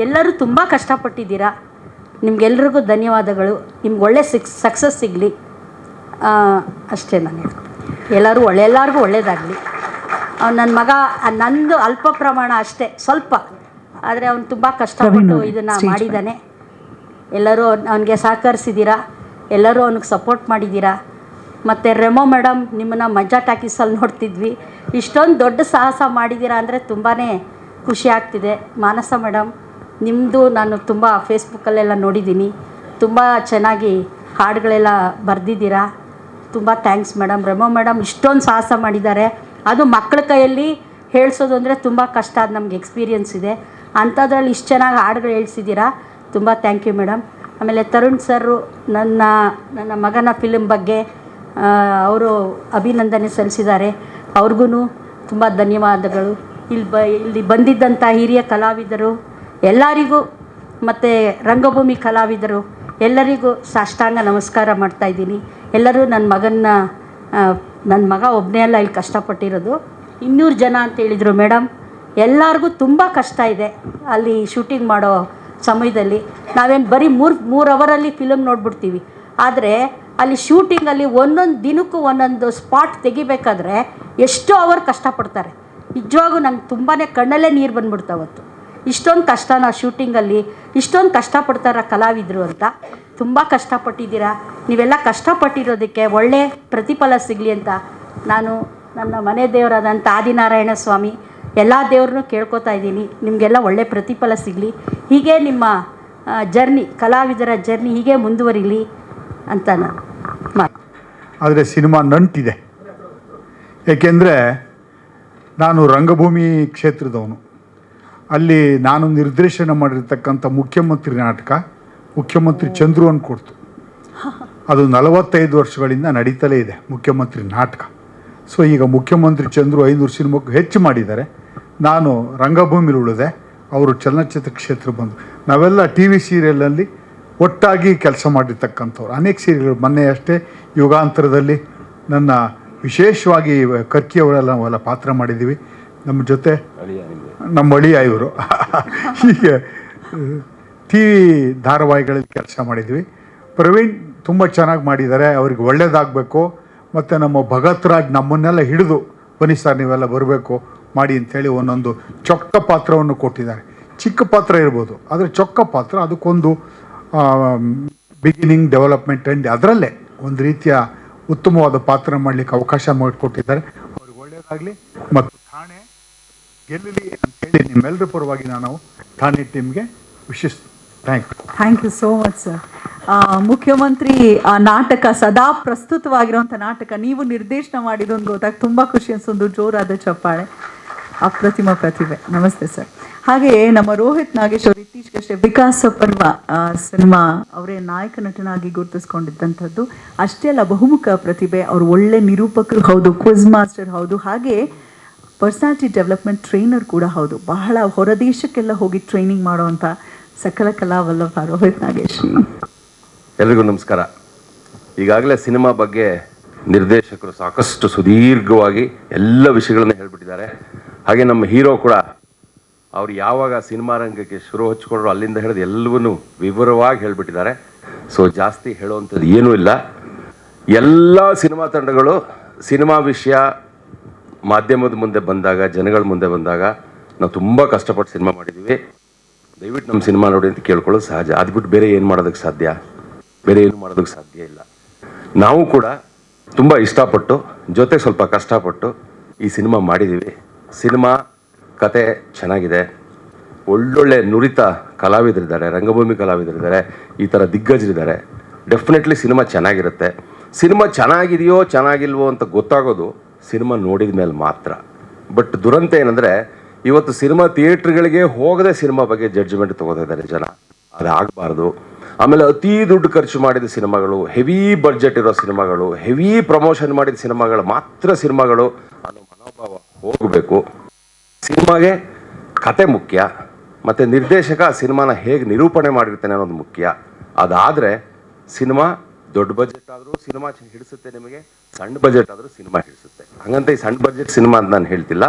ಎಲ್ಲರೂ ತುಂಬ ಕಷ್ಟಪಟ್ಟಿದ್ದೀರಾ? ನಿಮಗೆಲ್ರಿಗೂ ಧನ್ಯವಾದಗಳು. ನಿಮ್ಗೆ ಒಳ್ಳೆ ಸಿಕ್ಸ್ ಸಕ್ಸಸ್ ಸಿಗಲಿ. ಅಷ್ಟೇ ನಾನು ಎಲ್ಲರೂ ಒಳ್ಳೆ, ಎಲ್ಲರಿಗೂ ಒಳ್ಳೇದಾಗಲಿ. ನನ್ನ ಮಗ ನಂದು ಅಲ್ಪ ಪ್ರಮಾಣ ಅಷ್ಟೇ ಸ್ವಲ್ಪ. ಆದರೆ ಅವನು ತುಂಬ ಕಷ್ಟಪಟ್ಟು ಇದನ್ನು ಮಾಡಿದ್ದಾನೆ ಎಲ್ಲರೂ ಅವನಿಗೆ ಸಹಕರಿಸಿದ್ದೀರಾ ಎಲ್ಲರೂ ಅವನಿಗೆ ಸಪೋರ್ಟ್ ಮಾಡಿದ್ದೀರಾ ಮತ್ತು ರೆಮೋ ಮೇಡಮ್ ನಿಮ್ಮನ್ನು ಮಜಾ ಟಾಕೀಸಲ್ಲಿ ನೋಡ್ತಿದ್ವಿ. ಇಷ್ಟೊಂದು ದೊಡ್ಡ ಸಾಹಸ ಮಾಡಿದ್ದೀರಾ ಅಂದರೆ ತುಂಬಾ ಖುಷಿ ಆಗ್ತಿದೆ. ಮಾನಸ ಮೇಡಮ್ ನಿಮ್ಮದು ನಾನು ತುಂಬ ಫೇಸ್ಬುಕ್ಕಲ್ಲೆಲ್ಲ ನೋಡಿದ್ದೀನಿ ತುಂಬ ಚೆನ್ನಾಗಿ ಹಾಡುಗಳೆಲ್ಲ ಬರೆದಿದ್ದೀರಾ? ತುಂಬ ಥ್ಯಾಂಕ್ಸ್ ಮೇಡಮ್ ರೆಮೋ ಮೇಡಮ್ ಇಷ್ಟೊಂದು ಸಾಹಸ ಮಾಡಿದ್ದಾರೆ. ಅದು ಮಕ್ಕಳ ಕೈಯಲ್ಲಿ ಹೇಳ್ಸೋದು ಅಂದರೆ ತುಂಬ ಕಷ್ಟ. ಅದು ನಮ್ಗೆ ಎಕ್ಸ್ಪೀರಿಯನ್ಸ್ ಇದೆ. ಅಂಥದ್ರಲ್ಲಿ ಇಷ್ಟು ಚೆನ್ನಾಗಿ ಹಾಡುಗಳು ಹೇಳ್ಸಿದ್ದೀರಾ? ತುಂಬ ಥ್ಯಾಂಕ್ ಯು ಮೇಡಮ್ ಆಮೇಲೆ ತರುಣ್ ಸರು ನನ್ನ ನನ್ನ ಮಗನ ಫಿಲಮ್ ಬಗ್ಗೆ ಅವರು ಅಭಿನಂದನೆ ಸಲ್ಲಿಸಿದ್ದಾರೆ. ಅವ್ರಿಗೂ ತುಂಬ ಧನ್ಯವಾದಗಳು. ಇಲ್ಲಿ ಬ, ಇಲ್ಲಿ ಬಂದಿದ್ದಂಥ ಹಿರಿಯ ಕಲಾವಿದರು, ಎಲ್ಲರಿಗೂ ಮತ್ತು ರಂಗಭೂಮಿ ಕಲಾವಿದರು, ಎಲ್ಲರಿಗೂ ಸಾಷ್ಟಾಂಗ ನಮಸ್ಕಾರ ಮಾಡ್ತಾ ಇದ್ದೀನಿ. ಎಲ್ಲರೂ ನನ್ನ ಮಗನ್ನ ನನ್ನ ಮಗ ಒಬ್ಬನೇ ಅಲ್ಲ, ಇಲ್ಲಿ ಕಷ್ಟಪಟ್ಟಿರೋದು. ಇನ್ನೂರು ಜನ ಅಂತ ಹೇಳಿದರು ಮೇಡಮ್ ಎಲ್ಲರಿಗೂ ತುಂಬ ಕಷ್ಟ ಇದೆ ಅಲ್ಲಿ ಶೂಟಿಂಗ್ ಮಾಡೋ ಸಮಯದಲ್ಲಿ. ನಾವೇನು ಬರೀ ಮೂರು ಮೂರು ಅವರಲ್ಲಿ ಫಿಲಮ್ ನೋಡ್ಬಿಡ್ತೀವಿ. ಆದರೆ ಅಲ್ಲಿ ಶೂಟಿಂಗಲ್ಲಿ ಒಂದೊಂದು ದಿನಕ್ಕೂ ಒಂದೊಂದು ಸ್ಪಾಟ್ ತೆಗಿಬೇಕಾದ್ರೆ ಎಷ್ಟೋ ಅವರ್ ಕಷ್ಟಪಡ್ತಾರೆ. ನಿಜವಾಗೂ ನಂಗೆ ತುಂಬಾ ಕಣ್ಣಲ್ಲೇ ನೀರು ಬಂದ್ಬಿಡ್ತಾವತ್ತು. ಇಷ್ಟೊಂದು ಕಷ್ಟನ ಶೂಟಿಂಗಲ್ಲಿ ಇಷ್ಟೊಂದು ಕಷ್ಟಪಡ್ತಾರ ಕಲಾವಿದರು ಅಂತ. ತುಂಬ ಕಷ್ಟಪಟ್ಟಿದ್ದೀರಾ? ನೀವೆಲ್ಲ ಕಷ್ಟಪಟ್ಟಿರೋದಕ್ಕೆ ಒಳ್ಳೆ ಪ್ರತಿಫಲ ಸಿಗಲಿ ಅಂತ ನಾನು ನನ್ನ ಮನೆ ದೇವರಾದಂಥ ಆದಿನಾರಾಯಣ ಸ್ವಾಮಿ, ಎಲ್ಲ ದೇವ್ರನ್ನೂ ಕೇಳ್ಕೊತಾ ಇದ್ದೀನಿ. ನಿಮಗೆಲ್ಲ ಒಳ್ಳೆ ಪ್ರತಿಫಲ ಸಿಗಲಿ. ಹೀಗೆ ನಿಮ್ಮ ಜರ್ನಿ, ಕಲಾವಿದರ ಜರ್ನಿ ಹೀಗೆ ಮುಂದುವರಿಲಿ ಅಂತ ನಾನು ಆದರೆ ಸಿನಿಮಾ ನಂಟಿದೆ. ಏಕೆಂದರೆ ನಾನು ರಂಗಭೂಮಿ ಕ್ಷೇತ್ರದವನು. ಅಲ್ಲಿ ನಾನು ನಿರ್ದೇಶನ ಮಾಡಿರ್ತಕ್ಕಂಥ ಮುಖ್ಯಮಂತ್ರಿ ನಾಟಕ ಮುಖ್ಯಮಂತ್ರಿ ಚಂದ್ರು ಅಂತ ಕೊಡ್ತು. ಅದು ನಲವತ್ತೈದು ವರ್ಷಗಳಿಂದ ನಡೀತಲೇ ಇದೆ ಮುಖ್ಯಮಂತ್ರಿ ನಾಟಕ. ಸೊ ಈಗ ಮುಖ್ಯಮಂತ್ರಿ ಚಂದ್ರು ಐನೂರು ಸಿನಿಮಾಕ್ಕೆ ಹೆಚ್ಚು ಮಾಡಿದ್ದಾರೆ. ನಾನು ರಂಗಭೂಮಿಲಿ ಉಳಿದೆ. ಅವರು ಚಲನಚಿತ್ರ ಕ್ಷೇತ್ರ ಬಂದು ನಾವೆಲ್ಲ ಟಿ ವಿ ಸೀರಿಯಲಲ್ಲಿ ಒಟ್ಟಾಗಿ ಕೆಲಸ ಮಾಡಿರ್ತಕ್ಕಂಥವ್ರು. ಅನೇಕ ಸೀರಿಯಲ್ಗಳು ಮೊನ್ನೆ ಅಷ್ಟೇ ಯುಗಾಂತರದಲ್ಲಿ ನನ್ನ ವಿಶೇಷವಾಗಿ ಕರ್ಕಿಯವರೆಲ್ಲ ನಾವೆಲ್ಲ ಪಾತ್ರ ಮಾಡಿದ್ದೀವಿ. ನಮ್ಮ ಜೊತೆ ನಮ್ಮ ಅಳಿಯ ಇವರು. ಹೀಗೆ ಟಿ ವಿ ಧಾರಾವಾಹಿಗಳಲ್ಲಿ ಕೆಲಸ ಮಾಡಿದ್ವಿ. ಪ್ರವೀಣ್ ತುಂಬ ಚೆನ್ನಾಗಿ ಮಾಡಿದ್ದಾರೆ. ಅವ್ರಿಗೆ ಒಳ್ಳೇದಾಗಬೇಕು. ಮತ್ತು ನಮ್ಮ ಭಗತ್ ರಾಜ್ ನಮ್ಮನ್ನೆಲ್ಲ ಹಿಡಿದು, ಬನ್ನಿ ಸರ್ ನೀವೆಲ್ಲ ಬರಬೇಕು, ಮಾಡಿ ಅಂಥೇಳಿ ಒಂದೊಂದು ಚೊಕ್ಕ ಪಾತ್ರವನ್ನು ಕೊಟ್ಟಿದ್ದಾರೆ. ಚಿಕ್ಕ ಪಾತ್ರ ಇರ್ಬೋದು, ಆದರೆ ಚೊಕ್ಕ ಪಾತ್ರ ಅದಕ್ಕೊಂದು ಬಿಗಿನಿಂಗ್ ಡೆವಲಪ್ಮೆಂಟ್ ಎಂಡ್ ಅದರಲ್ಲೇ ಒಂದು ರೀತಿಯ ಉತ್ತಮವಾದ ಪಾತ್ರ ಮಾಡಲಿಕ್ಕೆ ಅವಕಾಶ ಮಾಡಿಕೊಟ್ಟಿದ್ದಾರೆ. ಅವ್ರಿಗೆ ಒಳ್ಳೆಯದಾಗಲಿ ಮತ್ತು ಠಾಣೆ ಗೆಲ್ಲಲಿ ಅಂತೇಳಿ ನಿಮ್ಮೆಲ್ಲರ ಪರವಾಗಿ ನಾನು ಠಾಣೆ ಟೀಮ್ಗೆ wishes thank you so much sir ಮುಖ್ಯಮಂತ್ರಿ ನಾಟಕ ಸದಾ ಪ್ರಸ್ತುತವಾಗಿರುವಂಥ ನಾಟಕ ನೀವು ನಿರ್ದೇಶನ ಮಾಡಿದೊಂದು ಗೊತ್ತಾಗ, ತುಂಬ ಖುಷಿ ಅನಿಸೊಂದು ಜೋರಾದ ಚಪ್ಪಾಳೆ. ಅಪ್ರತಿಮ ಪ್ರತಿಭೆ. ನಮಸ್ತೆ ಸರ್ ಹಾಗೆ ನಮ್ಮ ರೋಹಿತ್ ನಾಗೇಶ್ ಅವರು ಇತ್ತೀಚೆಗಷ್ಟೇ ವಿಕಾಸ ಪರ್ವ ಸಿನಿಮಾ ಅವರೇ ನಾಯಕ ನಟನಾಗಿ ಗುರುತಿಸ್ಕೊಂಡಿದ್ದಂಥದ್ದು. ಅಷ್ಟೇ ಅಲ್ಲ, ಬಹುಮುಖ ಪ್ರತಿಭೆ ಅವರು ಒಳ್ಳೆ ನಿರೂಪಕರು ಹೌದು ಕ್ವಿಜ್ ಮಾಸ್ಟರ್ ಹೌದು, ಹಾಗೆ ಪರ್ಸನಾಲಿಟಿ ಡೆವಲಪ್ಮೆಂಟ್ ಟ್ರೈನರ್ ಕೂಡ ಹೌದು. ಬಹಳ ಹೊರದೇಶಕ್ಕೆಲ್ಲ ಹೋಗಿ ಟ್ರೈನಿಂಗ್ ಮಾಡುವಂಥ ಸಕಲ ಕಲಾ ವಲ್ಲಭ ರೋಹಿತ್ ನಾಗೇಶ್. ಎಲ್ರಿಗೂ ನಮಸ್ಕಾರ. ಈಗಾಗಲೇ ಸಿನಿಮಾ ಬಗ್ಗೆ ನಿರ್ದೇಶಕರು ಸಾಕಷ್ಟು ಸುದೀರ್ಘವಾಗಿ ಎಲ್ಲ ವಿಷಯಗಳನ್ನ ಹೇಳ್ಬಿಟ್ಟಿದ್ದಾರೆ. ಹಾಗೆ ನಮ್ಮ ಹೀರೋ ಕೂಡ ಅವ್ರು ಯಾವಾಗ ಸಿನಿಮಾ ರಂಗಕ್ಕೆ ಶುರು ಹಚ್ಚಿಕೊಂಡ್ರು ಅಲ್ಲಿಂದ ಹೇಳಿದ ಎಲ್ಲವನ್ನೂ ವಿವರವಾಗಿ ಹೇಳ್ಬಿಟ್ಟಿದ್ದಾರೆ. ಸೊ ಜಾಸ್ತಿ ಹೇಳುವಂಥದ್ದು ಏನೂ ಇಲ್ಲ. ಎಲ್ಲ ಸಿನಿಮಾ ತಂಡಗಳು ಸಿನಿಮಾ ವಿಷಯ ಮಾಧ್ಯಮದ ಮುಂದೆ ಬಂದಾಗ, ಜನಗಳ ಮುಂದೆ ಬಂದಾಗ ನಾವು ತುಂಬ ಕಷ್ಟಪಟ್ಟು ಸಿನಿಮಾ ಮಾಡಿದ್ದೀವಿ. ದಯವಿಟ್ಟು ನಮ್ಮ ಸಿನಿಮಾ ನೋಡಿ ಅಂತ ಕೇಳ್ಕೊಳ್ಳೋದು ಸಹಜ. ಅದು ಬಿಟ್ಟು ಬೇರೆ ಏನು ಮಾಡೋದಕ್ಕೆ ಸಾಧ್ಯ? ಬೇರೆ ಏನು ಮಾಡೋದಕ್ಕೆ ಸಾಧ್ಯ ಇಲ್ಲ. ನಾವು ಕೂಡ ತುಂಬ ಇಷ್ಟಪಟ್ಟು, ಜೊತೆ ಸ್ವಲ್ಪ ಕಷ್ಟಪಟ್ಟು ಈ ಸಿನಿಮಾ ಮಾಡಿದ್ದೀವಿ ಸಿನಿಮಾ, ಕತೆ ಚೆನ್ನಾಗಿದೆ. ಒಳ್ಳೊಳ್ಳೆ ನುರಿತ ಕಲಾವಿದರಿದ್ದಾರೆ, ರಂಗಭೂಮಿ ಕಲಾವಿದರಿದ್ದಾರೆ, ಈ ಥರ ದಿಗ್ಗಜರಿದ್ದಾರೆ. ಡೆಫಿನೆಟ್ಲಿ ಸಿನಿಮಾ ಚೆನ್ನಾಗಿರುತ್ತೆ. ಸಿನಿಮಾ ಚೆನ್ನಾಗಿದೆಯೋ, ಚೆನ್ನಾಗಿಲ್ವೋ ಅಂತ ಗೊತ್ತಾಗೋದು ಸಿನಿಮಾ ನೋಡಿದ ಮೇಲೆ ಮಾತ್ರ. ಬಟ್ ದುರಂತ ಏನಂದರೆ ಇವತ್ತು ಸಿನಿಮಾ ಥಿಯೇಟ್ರ್ಗಳಿಗೆ ಹೋಗದೆ ಸಿನಿಮಾ ಬಗ್ಗೆ ಜಡ್ಜ್ಮೆಂಟ್ ತಗೋತಾ ಇದ್ದಾರೆ ಜನ ಅದಾಗಬಾರ್ದು ಆಮೇಲೆ ಅತಿ ದುಡ್ಡು ಖರ್ಚು ಮಾಡಿದ ಸಿನಿಮಾಗಳು ಹೆವಿ ಬಡ್ಜೆಟ್ ಇರೋ ಸಿನಿಮಾಗಳು ಹೆವಿ ಪ್ರಮೋಷನ್ ಮಾಡಿದ ಸಿನಿಮಾಗಳು, ಮಾತ್ರ ಸಿನಿಮಾಗಳು. ಅನ್ನೋ ಮನೋಭಾವ ಹೋಗಬೇಕು. ಸಿನಿಮಾಗೆ ಕತೆ ಮುಖ್ಯ. ಮತ್ತು ನಿರ್ದೇಶಕ ಆ ಸಿನಿಮಾನ ಹೇಗೆ ನಿರೂಪಣೆ ಮಾಡಿರ್ತಾನೆ ಅನ್ನೋದು ಮುಖ್ಯ. ಅದಾದರೆ ಸಿನಿಮಾ ದೊಡ್ಡ ಬಜೆಟ್ ಆದರೂ ಸಿನಿಮಾ ಹಿಡಿಸುತ್ತೆ ನಿಮಗೆ, ಸಣ್ಣ ಬಜೆಟ್ ಆದರೂ ಸಿನಿಮಾ ಹಿಡಿಸುತ್ತೆ. ಹಾಗಂತ ಈ ಸಣ್ಣ ಬಜೆಟ್ ಸಿನಿಮಾ ಅಂತ ನಾನು ಹೇಳ್ತಿಲ್ಲ.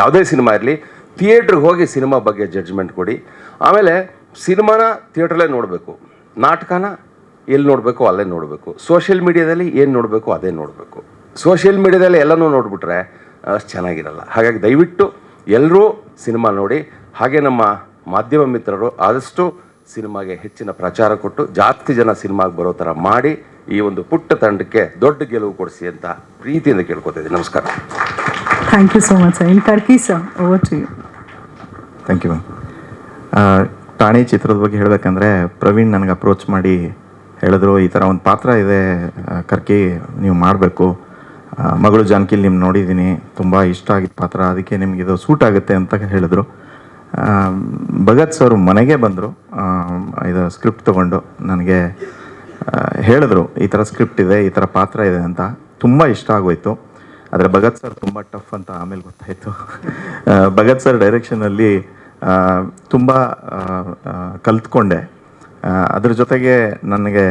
ಯಾವುದೇ ಸಿನಿಮಾ ಇರಲಿ ಥಿಯೇಟ್ರಿಗೆ ಹೋಗಿ ಸಿನಿಮಾ ಬಗ್ಗೆ ಜಡ್ಜ್ಮೆಂಟ್ ಕೊಡಿ. ಆಮೇಲೆ ಸಿನಿಮಾನ ಥಿಯೇಟ್ರಲ್ಲೇ ನೋಡಬೇಕು. ನಾಟಕನ ಎಲ್ಲಿ ನೋಡಬೇಕು, ಅಲ್ಲೇ ನೋಡಬೇಕು. ಸೋಷಿಯಲ್ ಮೀಡಿಯಾದಲ್ಲಿ ಏನು ನೋಡಬೇಕು, ಅದೇ ನೋಡಬೇಕು. ಸೋಷಿಯಲ್ ಮೀಡಿಯಾದಲ್ಲಿ ಎಲ್ಲನೂ ನೋಡಿಬಿಟ್ರೆ ಅಷ್ಟು ಚೆನ್ನಾಗಿರಲ್ಲ. ಹಾಗಾಗಿ ದಯವಿಟ್ಟು ಎಲ್ಲರೂ ಸಿನಿಮಾ ನೋಡಿ. ಹಾಗೆ ನಮ್ಮ ಮಾಧ್ಯಮ ಮಿತ್ರರು ಆದಷ್ಟು ಸಿನಿಮಾಗೆ ಹೆಚ್ಚಿನ ಪ್ರಚಾರ ಕೊಟ್ಟು, ಜಾಸ್ತಿ ಜನ ಸಿನಿಮಾಗೆ ಬರೋ ಥರ ಮಾಡಿ, ಈ ಒಂದು ಪುಟ್ಟ ತಂಡಕ್ಕೆ ದೊಡ್ಡ ಗೆಲುವು ಕೊಡಿಸಿ ಅಂತ ಪ್ರೀತಿಯಿಂದ ಕೇಳ್ಕೊತಿದ್ದೀನಿ ನಮಸ್ಕಾರ. Thank you so much sir in Turkey sir over to you thank you ma'am Thaane ಚಿತ್ರದ ಬಗ್ಗೆ ಹೇಳಬೇಕಂದ್ರೆ ಪ್ರವೀಣ್ ನನಗೆ ಅಪ್ರೋಚ್ ಮಾಡಿ ಹೇಳಿದ್ರು, ಈ ಥರ ಒಂದು ಪಾತ್ರ ಇದೆ ಕರ್ಕಿ ನೀವು ಮಾಡಬೇಕು. ಮಗಳು ಜಾನಕಿಲಿ ನಿಮ್ಮ ನೋಡಿದ್ದೀನಿ ತುಂಬ ಇಷ್ಟ ಆಗಿದ್ದ ಪಾತ್ರ, ಅದಕ್ಕೆ ನಿಮಗೆ ಇದು ಸೂಟ್ ಆಗುತ್ತೆ ಅಂತ ಹೇಳಿದ್ರು. ಭಗತ್ ಸರ್ ಮನೆಗೆ ಬಂದರು ಇದು ಸ್ಕ್ರಿಪ್ಟ್ ತೊಗೊಂಡು ನನಗೆ ಹೇಳಿದ್ರು, ಈ ಥರ ಸ್ಕ್ರಿಪ್ಟ್ ಇದೆ, ಈ ಥರ ಪಾತ್ರ ಇದೆ ಅಂತ. ತುಂಬ ಇಷ್ಟ ಆಗೋಯ್ತು. ಆದರೆ ಭಗತ್ ಸರ್ ತುಂಬ ಟಫ್ ಅಂತ ಆಮೇಲೆ ಗೊತ್ತಾಯಿತು. ಭಗತ್ ಸರ್ ಡೈರೆಕ್ಷನಲ್ಲಿ ತುಂಬ ಕಲ್ತ್ಕೊಂಡೆ. ಅದ್ರ ಜೊತೆಗೆ ನನಗೆ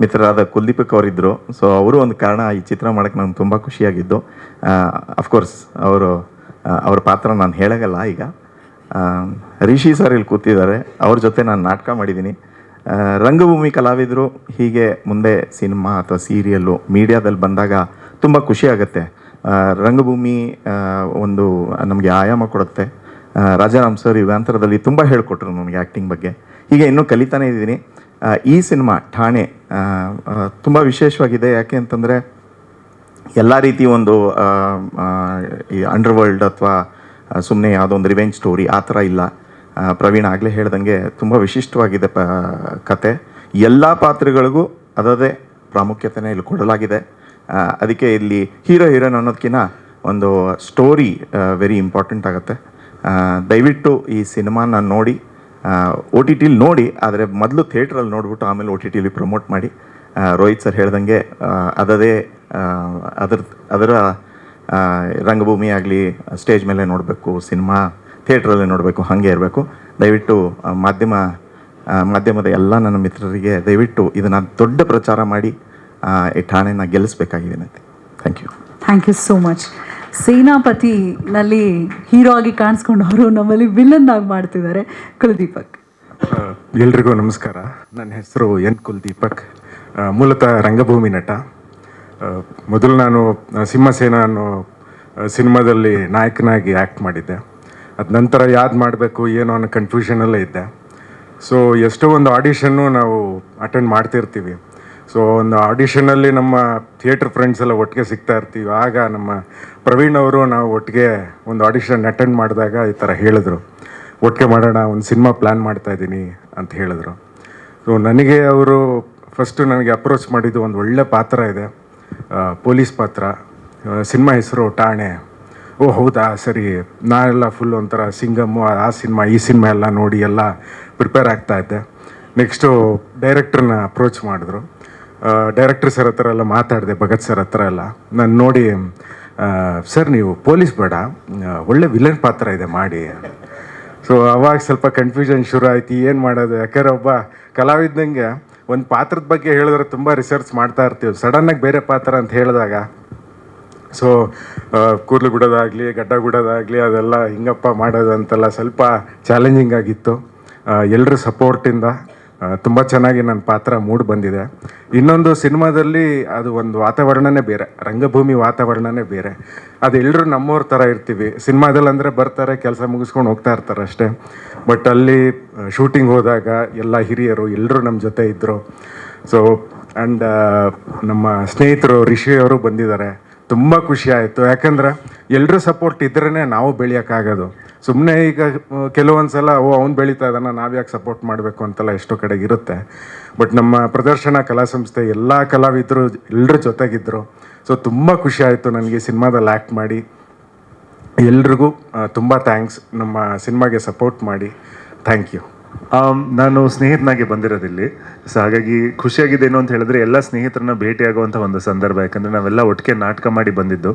ಮಿತ್ರರಾದ ಕುಲ್ದೀಪಕ್ ಅವರಿದ್ದರು ಸೊ ಅವರು ಒಂದು ಕಾರಣ ಈ ಚಿತ್ರ ಮಾಡೋಕ್ಕೆ ನಂಗೆ ತುಂಬ ಖುಷಿಯಾಗಿದ್ದು. ಅಫ್ಕೋರ್ಸ್ ಅವರು ಅವ್ರ ಪಾತ್ರ ನಾನು ಹೇಳೋಗಲ್ಲ ಈಗ. ರಿಷಿ ಸರ್ ಇಲ್ಲಿ ಕೂತಿದ್ದಾರೆ. ಅವ್ರ ಜೊತೆ ನಾನು ನಾಟಕ ಮಾಡಿದ್ದೀನಿ ರಂಗಭೂಮಿ ಕಲಾವಿದರು ಹೀಗೆ ಮುಂದೆ ಸಿನಿಮಾ ಅಥವಾ ಸೀರಿಯಲ್ಲು ಮೀಡಿಯಾದಲ್ಲಿ ಬಂದಾಗ ತುಂಬ ಖುಷಿ ಆಗುತ್ತೆ ಆ, ರಂಗಭೂಮಿ ಒಂದು, ನಮಗೆ ಆಯಾಮ ಕೊಡುತ್ತೆ. ರಾಜಾರಾಮ್ ಸರ್ ಯುಗಾಂತರದಲ್ಲಿ ತುಂಬ ಹೇಳಿಕೊಟ್ರು ನನಗೆ ಆ್ಯಕ್ಟಿಂಗ್ ಬಗ್ಗೆ. ಹೀಗೆ ಇನ್ನೂ ಕಲಿತಾನೇ ಇದ್ದೀನಿ. ಈ ಸಿನಿಮಾ ಠಾಣೆ ತುಂಬ ವಿಶೇಷವಾಗಿದೆ. ಯಾಕೆ ಅಂತಂದರೆ, ಎಲ್ಲ ರೀತಿ ಒಂದು ಈ ಅಂಡರ್ ವರ್ಲ್ಡ್ ಅಥವಾ ಸುಮ್ಮನೆ ಯಾವುದೋ ಒಂದು ರಿವೆಂಜ್ ಸ್ಟೋರಿ ಆ ಥರ ಇಲ್ಲ. ಪ್ರವೀಣ್ ಆಗಲೇ ಹೇಳ್ದಂಗೆ ತುಂಬ ವಿಶಿಷ್ಟವಾಗಿದೆ ಪ, ಕತೆ. ಎಲ್ಲ ಪಾತ್ರಗಳಿಗೂ ಅದದೇ ಪ್ರಾಮುಖ್ಯತೆನೇ ಇಲ್ಲಿ ಕೊಡಲಾಗಿದೆ. ಅದಕ್ಕೆ ಇಲ್ಲಿ ಹೀರೋ ಹೀರೋನ್ ಅನ್ನೋದಕ್ಕಿಂತ ಒಂದು ಸ್ಟೋರಿ ವೆರಿ ಇಂಪಾರ್ಟೆಂಟ್ ಆಗುತ್ತೆ. ದಯವಿಟ್ಟು ಈ ಸಿನಿಮಾನ ನೋಡಿ ಒ ಟಿ ಟಿಲಿ ನೋಡಿ, ಆದರೆ ಮೊದಲು ಥಿಯೇಟ್ರಲ್ಲಿ ನೋಡ್ಬಿಟ್ಟು ಆಮೇಲೆ ಒ ಟಿ ಟಿಲಿ ಪ್ರಮೋಟ್ ಮಾಡಿ. ರೋಹಿತ್ ಸರ್ ಹೇಳ್ದಂಗೆ ಅದದೇ ಅದರ ಅದರ ರಂಗಭೂಮಿ ಆಗಲಿ, ಸ್ಟೇಜ್ ಮೇಲೆ ನೋಡಬೇಕು, ಸಿನಿಮಾ ಥಿಯೇಟ್ರಲ್ಲೇ ನೋಡಬೇಕು, ಹಾಗೆ ಇರಬೇಕು. ದಯವಿಟ್ಟು ಮಾಧ್ಯಮ ಮಾಧ್ಯಮದ ಎಲ್ಲ ನನ್ನ ಮಿತ್ರರಿಗೆ ದಯವಿಟ್ಟು ಇದನ್ನು ದೊಡ್ಡ ಪ್ರಚಾರ ಮಾಡಿ ಈ ಠಾಣೆನ ಗೆಲ್ಲಿಸಬೇಕಾಗಿದೆ ಅಂತ thank you thank you so much ಸೇನಾಪತಿನಲ್ಲಿ hero ಆಗಿ ಕಾಣಿಸ್ಕೊಂಡವರು ನಮ್ಮಲ್ಲಿ ವಿಲನ್ ಆಗಿ ಮಾಡ್ತಿದ್ದಾರೆ ಕುಲದೀಪಕ್. ಎಲ್ರಿಗೂ ನಮಸ್ಕಾರ. ನನ್ನ ಹೆಸರು ಎನ್ ಕುಲ್ದೀಪಕ್. ಮೂಲತಃ ರಂಗಭೂಮಿ ನಟ. ಮೊದಲು ನಾನು ಸಿಂಹಸೇನ ಅನ್ನೋ ಸಿನಿಮಾದಲ್ಲಿ ನಾಯಕನಾಗಿ ಆ್ಯಕ್ಟ್ ಮಾಡಿದ್ದೆ. ಅದ ನಂತರ ಯಾವ್ದು ಮಾಡಬೇಕು ಏನೋ ಅನ್ನೋ ಕನ್ಫ್ಯೂಷನಲ್ಲೇ ಇದ್ದೆ. ಸೊ ಎಷ್ಟೋ ಒಂದು ಆಡಿಷನ್ನು ನಾವು ಅಟೆಂಡ್ ಮಾಡ್ತಿರ್ತೀವಿ. ಸೊ ಒಂದು ಆಡಿಷನಲ್ಲಿ ನಮ್ಮ ಥಿಯೇಟ್ರ್ ಫ್ರೆಂಡ್ಸ್ ಎಲ್ಲ ಒಟ್ಟಿಗೆ ಸಿಗ್ತಾ ಇರ್ತೀವಿ. ಆಗ ನಮ್ಮ ಪ್ರವೀಣ್ ಅವರು ನಾವು ಒಟ್ಟಿಗೆ ಒಂದು ಆಡಿಷನ್ ಅಟೆಂಡ್ ಮಾಡಿದಾಗ ಈ ಥರ ಹೇಳಿದ್ರು. ಒಟ್ಟಿಗೆ ಮಾಡೋಣ, ಒಂದು ಸಿನಿಮಾ ಪ್ಲ್ಯಾನ್ ಮಾಡ್ತಾ ಇದ್ದೀನಿ, ಅಂತ ಹೇಳಿದ್ರು. ಸೊ ನನಗೆ ಅವರು ಫಸ್ಟು ನನಗೆ ಅಪ್ರೋಚ್ ಮಾಡಿದ್ದು ಒಂದು ಒಳ್ಳೆ ಪಾತ್ರ ಇದೆ. ಪೊಲೀಸ್ ಪಾತ್ರ. ಸಿನಿಮಾ ಹೆಸರು ಠಾಣೆ. ಓ, ಹೌದಾ? ಸರಿ. ನಾನೆಲ್ಲ ಫುಲ್ ಒಂಥರ ಸಿಂಗಮ್ಮು, ಆ ಸಿನಿಮಾ ಈ ಸಿನಿಮಾ ಎಲ್ಲ ನೋಡಿ ಎಲ್ಲ ಪ್ರಿಪೇರ್ ಆಗ್ತಾ ಇದ್ದೆ. ನೆಕ್ಸ್ಟು ಡೈರೆಕ್ಟ್ರನ್ನ ಅಪ್ರೋಚ್ ಮಾಡಿದ್ರು. ಡೈರೆಕ್ಟರ್ ಸರ್ ಹತ್ರ ಎಲ್ಲ ಮಾತಾಡಿದೆ, ಭಗತ್ ಸರ್ ಹತ್ರ ಎಲ್ಲ. ನಾನು ನೋಡಿ ಸರ್ ನೀವು ಪೊಲೀಸ್ ಬೇಡ ಒಳ್ಳೆ ವಿಲನ್ ಪಾತ್ರ ಇದೆ ಮಾಡಿ. ಸೊ ಅವಾಗ ಸ್ವಲ್ಪ ಕನ್ಫ್ಯೂಷನ್ ಶುರು ಆಯ್ತು, ಏನು ಮಾಡೋದು? ಯಾಕಂದ್ರೆ ಒಬ್ಬ ಕಲಾವಿದಂಗೆ ಒಂದು ಪಾತ್ರದ ಬಗ್ಗೆ ಹೇಳಿದ್ರೆ ತುಂಬ ರಿಸರ್ಚ್ ಮಾಡ್ತಾ ಇರ್ತೀವಿ. ಸಡನ್ನಾಗಿ ಬೇರೆ ಪಾತ್ರ ಅಂತ ಹೇಳಿದಾಗ ಸೊ ಕೂರ್ಲು ಬಿಡೋದಾಗಲಿ, ಗಡ್ಡ ಬಿಡೋದಾಗಲಿ, ಅದೆಲ್ಲ ಹಿಂಗಪ್ಪ ಮಾಡೋದು ಅಂತೆಲ್ಲ ಸ್ವಲ್ಪ ಚಾಲೆಂಜಿಂಗ್ ಆಗಿತ್ತು. ಎಲ್ಲರೂ ಸಪೋರ್ಟಿಂದ ತುಂಬ ಚೆನ್ನಾಗಿ ನನ್ನ ಪಾತ್ರ ಮೂಡ್ ಬಂದಿದೆ. ಇನ್ನೊಂದು ಸಿನಿಮಾದಲ್ಲಿ ಅದು ಒಂದು ವಾತಾವರಣನೇ ಬೇರೆ, ರಂಗಭೂಮಿ ವಾತಾವರಣನೇ ಬೇರೆ. ಅದು ಎಲ್ಲರೂ ನಮ್ಮವ್ರ ಥರ ಇರ್ತೀವಿ. ಸಿನಿಮಾದಲ್ಲಿ ಅಂದರೆ ಬರ್ತಾರೆ, ಕೆಲಸ ಮುಗಿಸ್ಕೊಂಡು ಹೋಗ್ತಾ ಇರ್ತಾರೆ ಅಷ್ಟೇ. ಬಟ್ ಅಲ್ಲಿ ಶೂಟಿಂಗ್ ಹೋದಾಗ ಎಲ್ಲ ಹಿರಿಯರು ಎಲ್ಲರೂ ನಮ್ಮ ಜೊತೆ ಇದ್ದರು ಸೊ ಆ್ಯಂಡ್ ನಮ್ಮ ಸ್ನೇಹಿತರು ರಿಷಿಯವರು ಬಂದಿದ್ದಾರೆ. ತುಂಬ ಖುಷಿ ಆಯಿತು. ಯಾಕಂದ್ರೆ ಎಲ್ಲರೂ ಸಪೋರ್ಟ್ ಇದ್ರೇ ನಾವು ಬೆಳೆಯೋಕ್ಕಾಗೋದು ಸುಮ್ಮನೆ ಈಗ ಕೆಲವೊಂದು ಸಲ ಓ, ಅವ್ನು ಬೆಳೀತಾ ಇದ್ದಾನ ನಾವ್ಯಾಕೆ ಸಪೋರ್ಟ್ ಮಾಡಬೇಕು ಅಂತೆಲ್ಲ ಎಷ್ಟೋ ಕಡೆಗೆ ಇರುತ್ತೆ. ಬಟ್ ನಮ್ಮ ಪ್ರದರ್ಶನ, ಕಲಾ ಸಂಸ್ಥೆ, ಎಲ್ಲ ಕಲಾವಿದರು ಎಲ್ಲರ ಜೊತೆಗಿದ್ದರು ಸೊ ತುಂಬ ಖುಷಿ ಆಯಿತು ನನಗೆ ಸಿನಿಮಾದಲ್ಲಿ ಆ್ಯಕ್ಟ್ ಮಾಡಿ. ಎಲ್ರಿಗೂ ತುಂಬ ಥ್ಯಾಂಕ್ಸ್ ನಮ್ಮ ಸಿನಿಮಾಗೆ ಸಪೋರ್ಟ್ ಮಾಡಿ. ಥ್ಯಾಂಕ್ ಯು ನಾನು ಸ್ನೇಹಿತನಾಗಿ ಬಂದಿರೋದಿಲ್ಲಿ. ಸೊ ಹಾಗಾಗಿ ಖುಷಿಯಾಗಿದೆ ಏನು ಅಂತ ಹೇಳಿದ್ರೆ ಎಲ್ಲ ಸ್ನೇಹಿತರನ್ನ ಭೇಟಿಯಾಗುವಂಥ ಒಂದು ಸಂದರ್ಭ. ಯಾಕಂದರೆ ನಾವೆಲ್ಲ ಒಟ್ಟಿಗೆ ನಾಟಕ ಮಾಡಿ ಬಂದಿದ್ದು.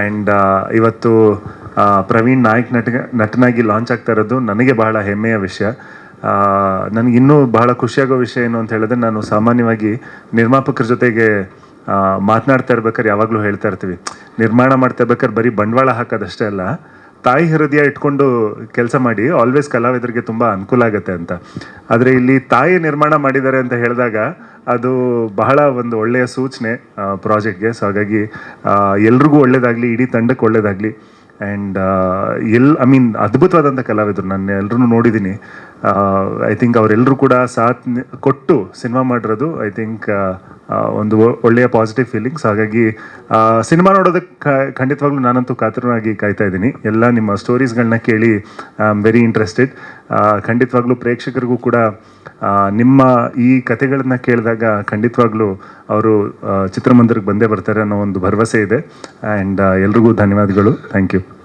ಆ್ಯಂಡ್ ಇವತ್ತು ಪ್ರವೀಣ್ ನಾಯಕ್ ನಟ ನಟನಾಗಿ ಲಾಂಚ್ ಆಗ್ತಾ ಇರೋದು ನನಗೆ ಬಹಳ ಹೆಮ್ಮೆಯ ವಿಷಯ. ನನಗಿನ್ನೂ ಬಹಳ ಖುಷಿಯಾಗೋ ವಿಷಯ ಏನು ಅಂತ ಹೇಳಿದ್ರೆ ನಾನು ಸಾಮಾನ್ಯವಾಗಿ ನಿರ್ಮಾಪಕರ ಜೊತೆಗೆ ಮಾತನಾಡ್ತಾ ಇರ್ಬೇಕಾದ್ರೆ ಯಾವಾಗಲೂ ಹೇಳ್ತಾ ಇರ್ತೀವಿ. ನಿರ್ಮಾಣ ಮಾಡ್ತಾ ಇರ್ಬೇಕಾದ್ರೆ ಬರೀ ಬಂಡವಾಳ ಹಾಕೋದಷ್ಟೇ ಅಲ್ಲ. ತಾಯಿ ಹೃದಯ ಇಟ್ಕೊಂಡು ಕೆಲಸ ಮಾಡಿ ಆಲ್ವೇಸ್ ಕಲಾವಿದರಿಗೆ ತುಂಬ ಅನುಕೂಲ ಆಗುತ್ತೆ ಅಂತ. ಆದರೆ ಇಲ್ಲಿ ತಾಯಿ ನಿರ್ಮಾಣ ಮಾಡಿದ್ದಾರೆ ಅಂತ ಹೇಳಿದಾಗ ಅದು ಬಹಳ ಒಂದು ಒಳ್ಳೆಯ ಸೂಚನೆ ಪ್ರಾಜೆಕ್ಟ್ಗೆ ಸೊ ಹಾಗಾಗಿ ಎಲ್ರಿಗೂ ಒಳ್ಳೇದಾಗಲಿ, ಇಡೀ ತಂಡಕ್ಕೆ ಒಳ್ಳೇದಾಗಲಿ. ಆ್ಯಂಡ್ ಎಲ್ ಐ ಮೀನ್ ಅದ್ಭುತವಾದಂಥ ಕಲಾವಿದರು. ನಾನು ಎಲ್ಲರೂ ನೋಡಿದ್ದೀನಿ ಐ ಥಿಂಕ್ ಅವರೆಲ್ಲರೂ ಕೂಡ ಸಾಥ್ ಕೊಟ್ಟು ಸಿನಿಮಾ ಮಾಡಿರೋದು ಐ ಥಿಂಕ್ ಒಂದು ಒಳ್ಳೆಯ ಪಾಸಿಟಿವ್ ಫೀಲಿಂಗ್ಸ್ ಹಾಗಾಗಿ ಸಿನಿಮಾ ನೋಡೋದಕ್ಕೆ ಖಂಡಿತವಾಗ್ಲೂ ನಾನಂತೂ ಕಾತರನಾಗಿ ಕಾಯ್ತಾ ಇದ್ದೀನಿ. ಎಲ್ಲ ನಿಮ್ಮ ಸ್ಟೋರೀಸ್ಗಳನ್ನ ಕೇಳಿ ಐ ಆಮ್ ವೆರಿ ಇಂಟ್ರೆಸ್ಟೆಡ್ ಖಂಡಿತವಾಗ್ಲೂ ಪ್ರೇಕ್ಷಕರಿಗೂ ಕೂಡ ನಿಮ್ಮ ಈ ಕಥೆಗಳನ್ನ ಕೇಳಿದಾಗ ಖಂಡಿತವಾಗ್ಲೂ ಅವರು ಚಿತ್ರಮಂದಿರಕ್ಕೆ ಬಂದೇ ಬರ್ತಾರೆ ಅನ್ನೋ ಒಂದು ಭರವಸೆ ಇದೆ. ಆ್ಯಂಡ್ ಎಲ್ರಿಗೂ ಧನ್ಯವಾದಗಳು. Thank you